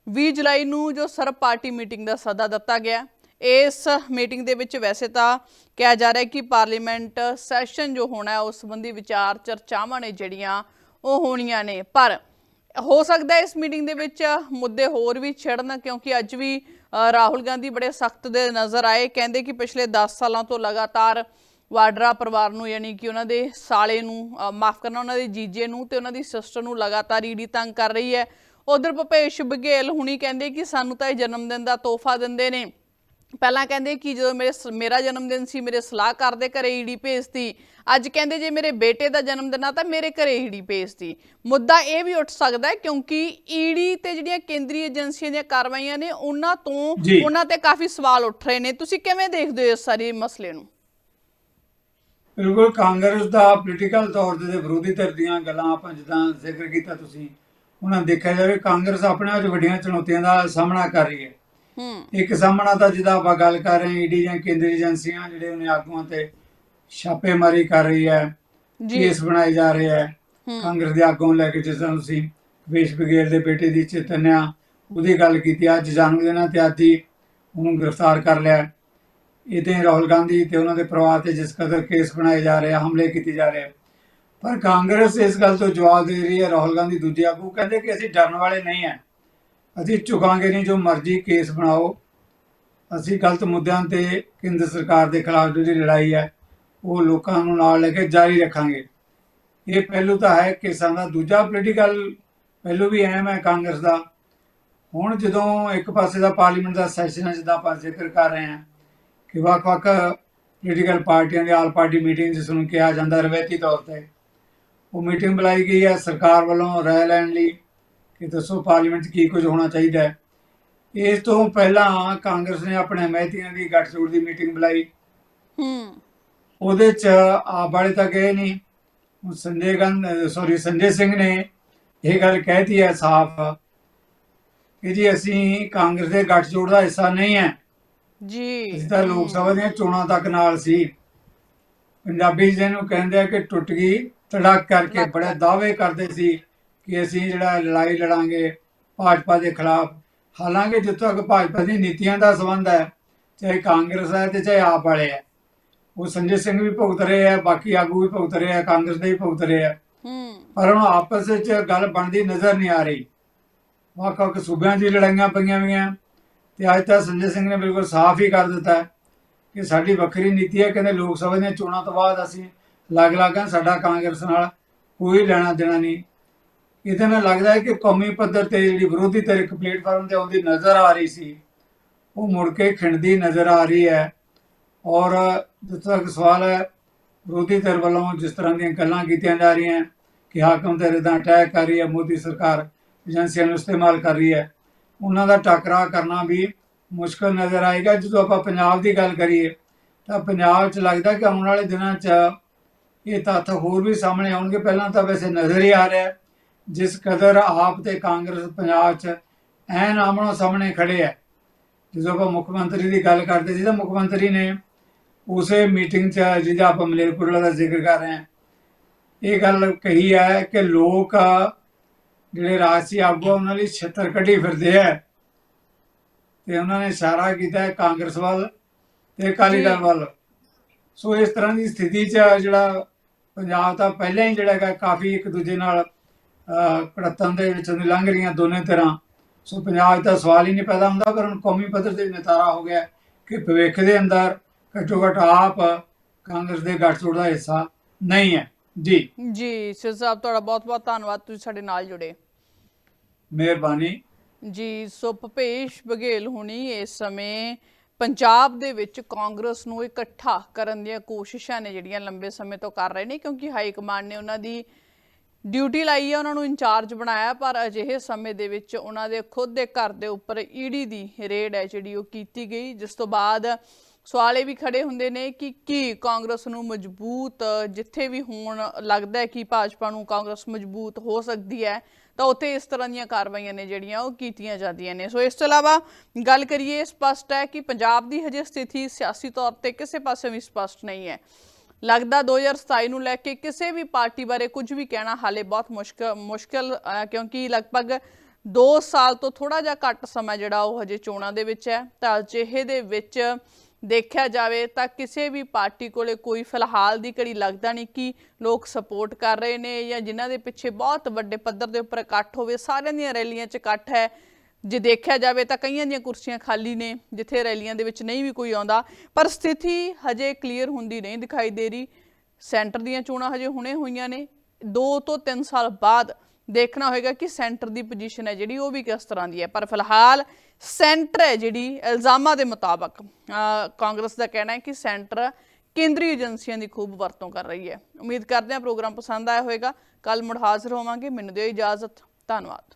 20 ਜੁਲਾਈ ਨੂੰ ਜੋ ਸਰਬ ਪਾਰਟੀ ਮੀਟਿੰਗ ਦਾ ਸੱਦਾ ਦਿੱਤਾ ਗਿਆ। ਇਸ ਮੀਟਿੰਗ ਦੇ ਵਿੱਚ ਵੈਸੇ ਤਾਂ ਕਿਹਾ ਜਾ ਰਿਹਾ ਕਿ ਪਾਰਲੀਮੈਂਟ ਸੈਸ਼ਨ ਜੋ ਹੋਣਾ ਉਸ ਸੰਬੰਧੀ ਵਿਚਾਰ ਚਰਚਾਵਾਂ ਨੇ ਜਿਹੜੀਆਂ ਉਹ ਹੋਣੀਆਂ ਨੇ। ਪਰ ਹੋ ਸਕਦਾ ਇਸ ਮੀਟਿੰਗ ਦੇ ਵਿੱਚ ਮੁੱਦੇ ਹੋਰ ਵੀ ਛਿੜਨ ਕਿਉਂਕਿ ਅੱਜ ਵੀ ਰਾਹੁਲ ਗਾਂਧੀ ਬੜੇ ਸਖਤ ਦੇ ਨਜ਼ਰ ਆਏ। ਕਹਿੰਦੇ ਕਿ ਪਿਛਲੇ 10 ਸਾਲਾਂ ਤੋਂ ਲਗਾਤਾਰ ਵਾਡਰਾ ਪਰਿਵਾਰ ਨੂੰ ਯਾਨੀ ਕਿ ਉਹਨਾਂ ਦੇ ਸਾਲੇ ਨੂੰ ਮਾਫ ਕਰਨਾ ਉਹਨਾਂ ਦੇ ਜੀਜੇ ਨੂੰ ਤੇ ਉਹਨਾਂ ਦੀ ਸਿਸਟਰ ਨੂੰ ਲਗਾਤਾਰ ਈਡੀ ਤੰਗ ਕਰ ਰਹੀ ਹੈ। ਉਧਰ ਭੁਪੇਸ਼ ਬਘੇਲ ਹੁਣੀ ਕਹਿੰਦੇ ਕਿ ਸਾਨੂੰ ਤਾਂ ਇਹ ਜਨਮ ਦਿਨ ਦਾ ਤੋਹਫਾ ਦਿੰਦੇ ਨੇ। ਪਹਿਲਾਂ ਕਹਿੰਦੇ ਕਿ ਜਦੋਂ ਮੇਰੇ ਮੇਰਾ ਜਨਮ ਦਿਨ ਸੀ ਮੇਰੇ ਸਲਾਹਕਾਰ ਦੇ ਘਰੇ ਈਡੀ ਭੇਜਤੀ ਅੱਜ ਕਹਿੰਦੇ ਜੇ ਮੇਰੇ ਬੇਟੇ ਦਾ ਜਨਮ ਦਿਨ ਆ ਤਾਂ ਮੇਰੇ ਘਰੇ ਈਡੀ ਭੇਜਤੀ ਮੁੱਦਾ ਇਹ ਵੀ ਉੱਠ ਸਕਦਾ ਹੈ ਕਿਉਂਕਿ ਈਡੀ ਤੇ ਜਿਹੜੀਆਂ ਕੇਂਦਰੀ ਏਜੰਸੀਆਂ ਦੀਆਂ ਕਾਰਵਾਈਆਂ ਨੇ ਉਹਨਾਂ ਤੋਂ। ਉਹਨਾਂ ਤੇ ਕਾਫੀ ਸਵਾਲ ਉੱਠ ਰਹੇ ਨੇ। ਤੁਸੀਂ ਕਿਵੇਂ ਦੇਖਦੇ ਹੋ ਇਸ ਸਾਰੇ ਮਸਲੇ ਨੂੰ? ਬਿਲਕੁਲ ਕਾਂਗਰਸ ਦਾ ਪੋਲੀਟੀਕਲ ਤੌਰ ਤੇ ਵਿਰੋਧੀ ਧਿਰ ਦੀਆਂ ਗੱਲਾਂ ਆਪਾਂ ਜਿੱਦਾਂ ਜ਼ਿਕਰ ਕੀਤਾ ਤੁਸੀਂ ਉਹਨਾਂ ਦੇਖਿਆ ਜਾਵੇ ਕਾਂਗਰਸ ਆਪਣੇ ਆਪ 'ਚ ਵੱਡੀਆਂ ਚੁਣੌਤੀਆਂ ਦਾ ਸਾਹਮਣਾ ਕਰ ਰਹੀ ਹੈ। ਹੂੰ। ਇੱਕ ਸਾਹਮਣਾ ਤਾਂ ਜਿਹਦਾ ਆਪਾਂ ਗੱਲ ਕਰ ਰਹੇ ਹਾਂ ਈਡੀ ਜਾਂ ਕੇਂਦਰੀ ਏਜੰਸੀਆਂ ਜਿਹੜੇ ਉਹਨੇ ਆਗੂਆਂ ਤੇ ਛਾਪੇਮਾਰੀ ਕਰ ਰਹੀ ਹੈ ਕੇਸ ਬਣਾਏ ਜਾ ਰਹੇ ਹੈ। ਕਾਂਗਰਸ ਦੇ ਆਗੂਆਂ ਲੈ ਕੇ ਜਿਸ ਤਰ੍ਹਾਂ ਤੁਸੀਂ ਵੇਸ਼ ਬਗੇਲ ਦੇ ਬੇਟੇ ਦੀ ਚੇਤਨਿਆ ਉਹਦੀ ਗੱਲ ਕੀਤੀ ਅੱਜ ਜਨਮ ਦਿਨ ਤੇ ਅੱਜ ਹੀ ਉਹਨੂੰ ਗ੍ਰਿਫਤਾਰ ਕਰ ਲਿਆ। ਇਹਦੇ ਰਾਹੁਲ ਗਾਂਧੀ ਤੇ ਉਹਨਾਂ ਦੇ ਪਰਿਵਾਰ ਤੇ ਜਿਸ ਕਦਰ ਕੇਸ ਬਣਾਏ ਜਾ ਰਹੇ ਆ, ਹਮਲੇ ਕੀਤੇ ਜਾ ਰਹੇ ਆ। ਪਰ ਕਾਂਗਰਸ ਇਸ ਗੱਲ ਤੋਂ ਜਵਾਬ ਦੇ ਰਹੀ ਹੈ, ਰਾਹੁਲ ਗਾਂਧੀ ਦੂਜੇ ਆਗੂ ਕਹਿੰਦੇ ਕਿ ਅਸੀਂ ਡਰਨ ਵਾਲੇ ਨਹੀਂ ਹੈ ਅਸੀਂ ਝੁਕਾਂਗੇ ਨਹੀਂ, ਜੋ ਮਰਜ਼ੀ ਕੇਸ ਬਣਾਓ। ਅਸੀਂ ਗਲਤ ਮੁੱਦਿਆਂ ਤੇ ਕੇਂਦਰ ਸਰਕਾਰ ਦੇ ਖਿਲਾਫ ਜਿਹੜੀ ਲੜਾਈ ਹੈ, ਉਹ ਲੋਕਾਂ ਨੂੰ ਨਾਲ ਲੈ ਕੇ ਜਾਰੀ ਰੱਖਾਂਗੇ। ਇਹ ਪਹਿਲੂ ਤਾਂ ਹੈ ਕੇਸਾਂ ਦਾ। ਦੂਜਾ ਪੋਲੀਟੀਕਲ ਪਹਿਲੂ ਵੀ ਅਹਿਮ ਹੈ ਕਾਂਗਰਸ ਦਾ। ਹੁਣ ਜਦੋਂ ਇੱਕ ਪਾਸੇ ਦਾ ਪਾਰਲੀਮੈਂਟ ਦਾ ਸੈਸ਼ਨ ਹੈ, ਜਿੱਦਾਂ ਆਪਾਂ ਜ਼ਿਕਰ ਕਰ ਰਹੇ ਹਾਂ ਕਿ ਵੱਖ-ਵੱਖ ਪੋਲੀਟੀਕਲ ਪਾਰਟੀਆਂ ਦੀ ਆਲ ਪਾਰਟੀ ਮੀਟਿੰਗ ਜਿਸ ਨੂੰ ਕਿਹਾ ਜਾਂਦਾ ਰਵਾਇਤੀ ਤੌਰ ਤੇ ਉਹ ਮੀਟਿੰਗ ਬੁਲਾਈ ਗਈ ਹੈ ਸਰਕਾਰ ਵੱਲੋਂ ਰਾਏ ਲੈਣ ਲਈ ਕਿ ਦੱਸੋ ਪਾਰਲੀਮੈਂਟ 'ਚ ਕੀ ਕੁਝ ਹੋਣਾ ਚਾਹੀਦਾ ਹੈ। ਇਸ ਤੋਂ ਪਹਿਲਾਂ ਕਾਂਗਰਸ ਨੇ ਆਪਣੇ ਹਮਾਇਤੀਆਂ ਦੀ ਗੱਠਜੋੜ ਦੀ ਮੀਟਿੰਗ ਬੁਲਾਈ। ਹੂੰ। ਉਹਦੇ ਚ ਆਪ ਵਾਲੇ ਤਾਂ ਗਏ ਨਹੀਂ। ਸੰਜੇ ਗਾਂਧੀ ਸੌਰੀ ਸੰਜੇ ਸਿੰਘ ਨੇ ਇਹ ਗੱਲ ਕਹਿਤੀ ਹੈ ਸਾਫ਼ ਕਿ ਜੀ ਅਸੀਂ ਕਾਂਗਰਸ ਦੇ ਗੱਠਜੋੜ ਦਾ ਹਿੱਸਾ ਨਹੀਂ ਹੈ। ਜੀ। ਅਸੀਂ ਤਾਂ ਲੋਕ ਸਭਾ ਦੀਆਂ ਚੋਣਾਂ ਤੱਕ ਨਾਲ ਸੀ। ਪੰਜਾਬੀ ਜਿਹਨੂੰ ਕਹਿੰਦੇ ਆ ਕਿ ਟੁੱਟ ਗਈ ਤੜਕ ਕਰਕੇ ਬੜੇ। ਦਾਅਵੇ ਕਰਦੇ ਸੀ ਕਿ ਅਸੀਂ ਜਿਹੜਾ ਲੜਾਈ ਲੜਾਂਗੇ ਭਾਜਪਾ ਦੇ ਖਿਲਾਫ। ਹਾਲਾਂਕਿ ਜਿੱਥੋਂ ਤੱਕ ਭਾਜਪਾ ਦੀ ਨੀਤੀਆਂ ਦਾ ਸੰਬੰਧ ਹੈ ਚਾਹੇ ਕਾਂਗਰਸ ਹੈ ਤੇ ਚਾਹੇ ਆਪ ਵਾਲੇ ਹੈ। ਉਹ ਸੰਜੇ ਸਿੰਘ ਵੀ ਭੁਗਤ ਰਹੇ ਆ ਬਾਕੀ ਆਗੂ ਵੀ ਭੁਗਤ ਰਹੇ ਆ ਕਾਂਗਰਸ ਦੇ ਵੀ ਭੁਗਤ ਰਹੇ ਆ। ਹੂੰ। ਪਰ ਹੁਣ ਆਪਸ ਵਿੱਚ ਗੱਲ ਬਣਦੀ ਨਜ਼ਰ ਨਹੀਂ ਆ ਰਹੀ। ਵੱਖ ਵੱਖ ਸੂਬਿਆਂ ਦੀ ਲੜਾਈਆਂ ਪਈਆਂ ਹੋਈਆਂ। ਤੇ ਅੱਜ ਤਾਂ ਸੰਜੇ ਸਿੰਘ ਨੇ ਬਿਲਕੁਲ ਸਾਫ਼ ਹੀ ਕਰ ਦਿੱਤਾ ਹੈ ਕਿ ਸਾਡੀ ਵੱਖਰੀ ਨੀਤੀ ਹੈ। ਕਹਿੰਦੇ ਲੋਕ ਸਭਾ ਦੀਆਂ ਚੋਣਾਂ ਤੋਂ ਬਾਅਦ ਅਸੀਂ ਲੱਗ ਲੱਗਾ ਸਾਡਾ ਕਾਂਗਰਸ ਨਾਲ ਕੋਈ ਲੈਣਾ ਦੇਣਾ ਨਹੀਂ। ਇਹਦੇ ਨਾਲ ਲੱਗਦਾ ਹੈ ਕਿ ਕੌਮੀ ਪੱਧਰ ਤੇ ਜਿਹੜੀ ਵਿਰੋਧੀ ਧਿਰ ਇੱਕ ਪਲੇਟਫਾਰਮ ਤੇ ਆਉਂਦੀ ਨਜ਼ਰ ਆ ਰਹੀ ਸੀ, ਉਹ ਮੁੜ ਕੇ ਖਿੰਡਦੀ ਨਜ਼ਰ ਆ ਰਹੀ ਹੈ। ਔਰ ਜਿੱਥੇ ਤੱਕ ਸਵਾਲ ਹੈ, ਵਿਰੋਧੀ ਧਿਰ ਵੱਲੋਂ ਜਿਸ ਤਰ੍ਹਾਂ ਦੀਆਂ ਗੱਲਾਂ ਕੀਤੀਆਂ ਜਾ ਰਹੀਆਂ, ਕਿ ਹਾਕਮ ਧਿਰ ਦਾ ਅਟੈਕ ਕਰ ਰਹੀ ਹੈ, ਮੋਦੀ ਸਰਕਾਰ ਏਜੰਸੀਆਂ ਨੂੰ ਇਸਤੇਮਾਲ ਕਰ ਰਹੀ ਹੈ ਉਹਨਾਂ ਦਾ ਟਕਰਾਅ ਕਰਨਾ ਵੀ ਮੁਸ਼ਕਲ ਨਜ਼ਰ ਆਏਗਾ। ਜਦੋਂ ਆਪਾਂ ਪੰਜਾਬ ਦੀ ਗੱਲ ਕਰੀਏ, ਤਾਂ ਪੰਜਾਬ 'ਚ ਲੱਗਦਾ ਕਿ ਆਉਣ ਵਾਲੇ ਦਿਨਾਂ 'ਚ ਇਹ ਤੱਥ ਹੋਰ ਵੀ ਸਾਹਮਣੇ ਆਉਣਗੇ। ਪਹਿਲਾਂ ਤਾਂ ਵੈਸੇ ਨਜ਼ਰ ਹੀ ਆ ਰਿਹਾ ਜਿਸ ਕਦਰ ਆਪ ਤੇ ਕਾਂਗਰਸ ਪੰਜਾਬ 'ਚ ਐਨ ਆਮਣੋ ਸਾਹਮਣੇ ਖੜੇ ਹੈ। ਜਦੋਂ ਆਪਾਂ ਮੁੱਖ ਮੰਤਰੀ ਦੀ ਗੱਲ ਕਰਦੇ ਸੀ, ਤਾਂ ਮੁੱਖ ਮੰਤਰੀ ਨੇ ਉਸੇ ਮੀਟਿੰਗ 'ਚ ਜਿਹਦਾ ਆਪਾਂ ਮਲੇਰਕੋਟਲਾ ਦਾ ਜ਼ਿਕਰ ਕਰ ਰਹੇ ਹਾਂ, ਇਹ ਗੱਲ ਕਹੀ ਹੈ ਕਿ ਲੋਕ ਜਿਹੜੇ ਰਾਜਸੀ ਆਗੂ ਆ, ਉਹਨਾਂ ਲਈ ਛਿੱਤਰ ਕੱਢੀ ਫਿਰਦੇ ਆ। ਤੇ ਉਹਨਾਂ ਨੇ ਇਸ਼ਾਰਾ ਕੀਤਾ ਹੈ ਕਾਂਗਰਸ ਵੱਲ ਤੇ ਅਕਾਲੀ ਦਲ। ਵੱਲ। ਸੋ ਇਸ ਤਰ੍ਹਾਂ ਦੀ ਸਥਿਤੀ 'ਚ ਜਿਹੜਾ ਪੰਜਾਬ ਤਾਂ ਪਹਿਲਾਂ ਹੀ ਜਿਹੜਾ ਹੈਗਾ ਕਾਫੀ ਇੱਕ ਦੂਜੇ ਨਾਲ ਕੜਤਨ ਦੇ ਵਿੱਚ ਦੀ ਲੰਘ ਰਹੀਆਂ ਦੋਨੇ ਤਰ੍ਹਾਂ ਸੋ ਪੰਜਾਬ ਤਾਂ ਸਵਾਲ ਹੀ ਨਹੀਂ ਪੈਦਾ ਹੁੰਦਾ ਪਰ ਹੁਣ ਕੌਮੀ ਪੱਧਰ ਤੇ ਨਿਤਾਰਾ ਹੋ ਗਿਆ ਕਿ ਭਵਿੱਖ ਦੇ ਅੰਦਰ ਘੱਟੋ ਘੱਟ ਆਪ ਕਾਂਗਰਸ ਦੇ ਗੱਠਜੋੜ ਦਾ ਹਿੱਸਾ ਨਹੀਂ ਹੈ। ਜੀ। ਜੀ ਸਿਰ ਸਾਹਿਬ ਤੁਹਾਡਾ ਬਹੁਤ ਬਹੁਤ ਧੰਨਵਾਦ ਤੁਸੀਂ ਸਾਡੇ ਨਾਲ ਜੁੜੇ। ਮਿਹਰਬਾਨੀ। ਜੀ ਸੋ ਭੁਪੇਸ਼ ਬਘੇਲ ਹੁਣੀ ਇਸ ਸਮੇਂ ਪੰਜਾਬ ਦੇ ਵਿੱਚ ਕਾਂਗਰਸ ਨੂੰ ਇਕੱਠਾ ਕਰਨ ਦੀਆਂ ਕੋਸ਼ਿਸ਼ਾਂ ਨੇ ਜਿਹੜੀਆਂ ਲੰਬੇ ਸਮੇਂ ਤੋਂ ਕਰ ਰਹੇ ਨੇ, ਕਿਉਂਕਿ ਹਾਈ ਕਮਾਂਡ ਨੇ ਉਹਨਾਂ ਦੀ ਡਿਊਟੀ ਲਾਈ ਹੈ ਉਹਨਾਂ ਨੂੰ ਇੰਚਾਰਜ ਬਣਾਇਆ, ਪਰ ਅਜਿਹੇ ਸਮੇਂ ਦੇ ਵਿੱਚ ਉਹਨਾਂ ਦੇ ਖੁਦ ਦੇ ਘਰ ਦੇ ਉੱਪਰ ਈਡੀ ਦੀ ਰੇਡ ਹੈ ਜਿਹੜੀ ਉਹ ਕੀਤੀ ਗਈ, ਜਿਸ ਤੋਂ ਬਾਅਦ ਸਵਾਲ ਇਹ ਵੀ ਖੜੇ ਹੁੰਦੇ ਨੇ ਕਿ ਕੀ ਕਾਂਗਰਸ ਨੂੰ ਮਜ਼ਬੂਤ ਜਿੱਥੇ ਵੀ ਹੋਣ ਲੱਗਦਾ ਹੈ, ਕਿ ਭਾਜਪਾ ਨੂੰ ਕਾਂਗਰਸ ਮਜ਼ਬੂਤ ਹੋ ਸਕਦੀ ਹੈ ਤਾਂ ਉੱਥੇ ਇਸ ਤਰ੍ਹਾਂ ਦੀਆਂ ਕਾਰਵਾਈਆਂ ਨੇ ਜਿਹੜੀਆਂ ਉਹ ਕੀਤੀਆਂ ਜਾਂਦੀਆਂ ਨੇ। ਸੋ ਇਸ ਤੋਂ ਇਲਾਵਾ ਗੱਲ ਕਰੀਏ, ਸਪਸ਼ਟ ਹੈ ਕਿ ਪੰਜਾਬ ਦੀ ਹਜੇ ਸਥਿਤੀ ਸਿਆਸੀ ਤੌਰ ਤੇ ਕਿਸੇ ਪਾਸੇ ਵੀ ਸਪਸ਼ਟ ਨਹੀਂ ਹੈ। ਲੱਗਦਾ 2027 ਨੂੰ ਲੈ ਕੇ ਕਿਸੇ ਵੀ ਪਾਰਟੀ ਬਾਰੇ ਕੁਝ ਵੀ ਕਹਿਣਾ ਹਾਲੇ ਬਹੁਤ ਮੁਸ਼ਕਲ ਮੁਸ਼ਕਲ ਕਿਉਂਕਿ ਲਗਭਗ 2 ਸਾਲ ਤੋਂ ਥੋੜਾ ਜਿਹਾ ਘੱਟ ਸਮਾਂ ਜਿਹੜਾ ਉਹ ਹਜੇ ਚੋਣਾਂ ਦੇ ਵਿੱਚ ਹੈ। ਤਾਂ ਅਜਿਹੇ ਦੇ ਵਿੱਚ ਦੇਖਿਆ ਜਾਵੇ ਤਾਂ ਕਿਸੇ ਵੀ ਪਾਰਟੀ ਕੋਲੇ ਕੋਈ ਫਿਲਹਾਲ ਦੀ ਘੜੀ ਲੱਗਦਾ ਨਹੀਂ ਕਿ ਲੋਕ ਸਪੋਰਟ ਕਰ ਰਹੇ ਨੇ ਜਾਂ ਜਿਨ੍ਹਾਂ ਦੇ ਪਿੱਛੇ ਬਹੁਤ ਵੱਡੇ ਪੱਧਰ ਦੇ ਉੱਪਰ ਇਕੱਠ ਹੋਵੇ। ਸਾਰਿਆਂ ਦੀਆਂ ਰੈਲੀਆਂ 'ਚ ਇਕੱਠ ਹੈ। ਜੇ ਦੇਖਿਆ ਜਾਵੇ ਤਾਂ ਕਈਆਂ ਦੀਆਂ ਕੁਰਸੀਆਂ ਖਾਲੀ ਨੇ, ਜਿੱਥੇ ਰੈਲੀਆਂ ਦੇ ਵਿੱਚ ਨਹੀਂ ਵੀ ਕੋਈ ਆਉਂਦਾ। ਪਰ ਸਥਿਤੀ ਹਜੇ ਕਲੀਅਰ ਹੁੰਦੀ ਨਹੀਂ ਦਿਖਾਈ ਦੇ ਰਹੀ। ਸੈਂਟਰ ਦੀਆਂ ਚੋਣਾਂ ਹਜੇ ਹੁਣੇ ਹੋਈਆਂ ਨੇ। 2 ਤੋਂ 3 ਸਾਲ ਬਾਅਦ ਦੇਖਣਾ ਹੋਏਗਾ ਕਿ ਸੈਂਟਰ ਦੀ ਪੋਜੀਸ਼ਨ ਹੈ ਜਿਹੜੀ, ਉਹ ਵੀ ਕਿਸ ਤਰ੍ਹਾਂ ਦੀ ਹੈ। ਪਰ ਫਿਲਹਾਲ ਸੈਂਟਰ ਹੈ ਜਿਹੜੀ ਇਲਜ਼ਾਮਾਂ ਦੇ ਮੁਤਾਬਕ ਕਾਂਗਰਸ ਦਾ ਕਹਿਣਾ ਹੈ ਕਿ ਸੈਂਟਰ ਕੇਂਦਰੀ ਏਜੰਸੀਆਂ ਦੀ ਖੂਬ ਵਰਤੋਂ ਕਰ ਰਹੀ ਹੈ। ਉਮੀਦ ਕਰਦੇ ਹਾਂ ਪ੍ਰੋਗਰਾਮ ਪਸੰਦ ਆਇਆ ਹੋਵੇਗਾ। ਕੱਲ ਮੁੜ ਹਾਜ਼ਰ ਹੋਵਾਂਗੇ। ਮੈਨੂੰ ਦਿਓ ਇਜਾਜ਼ਤ। ਧੰਨਵਾਦ।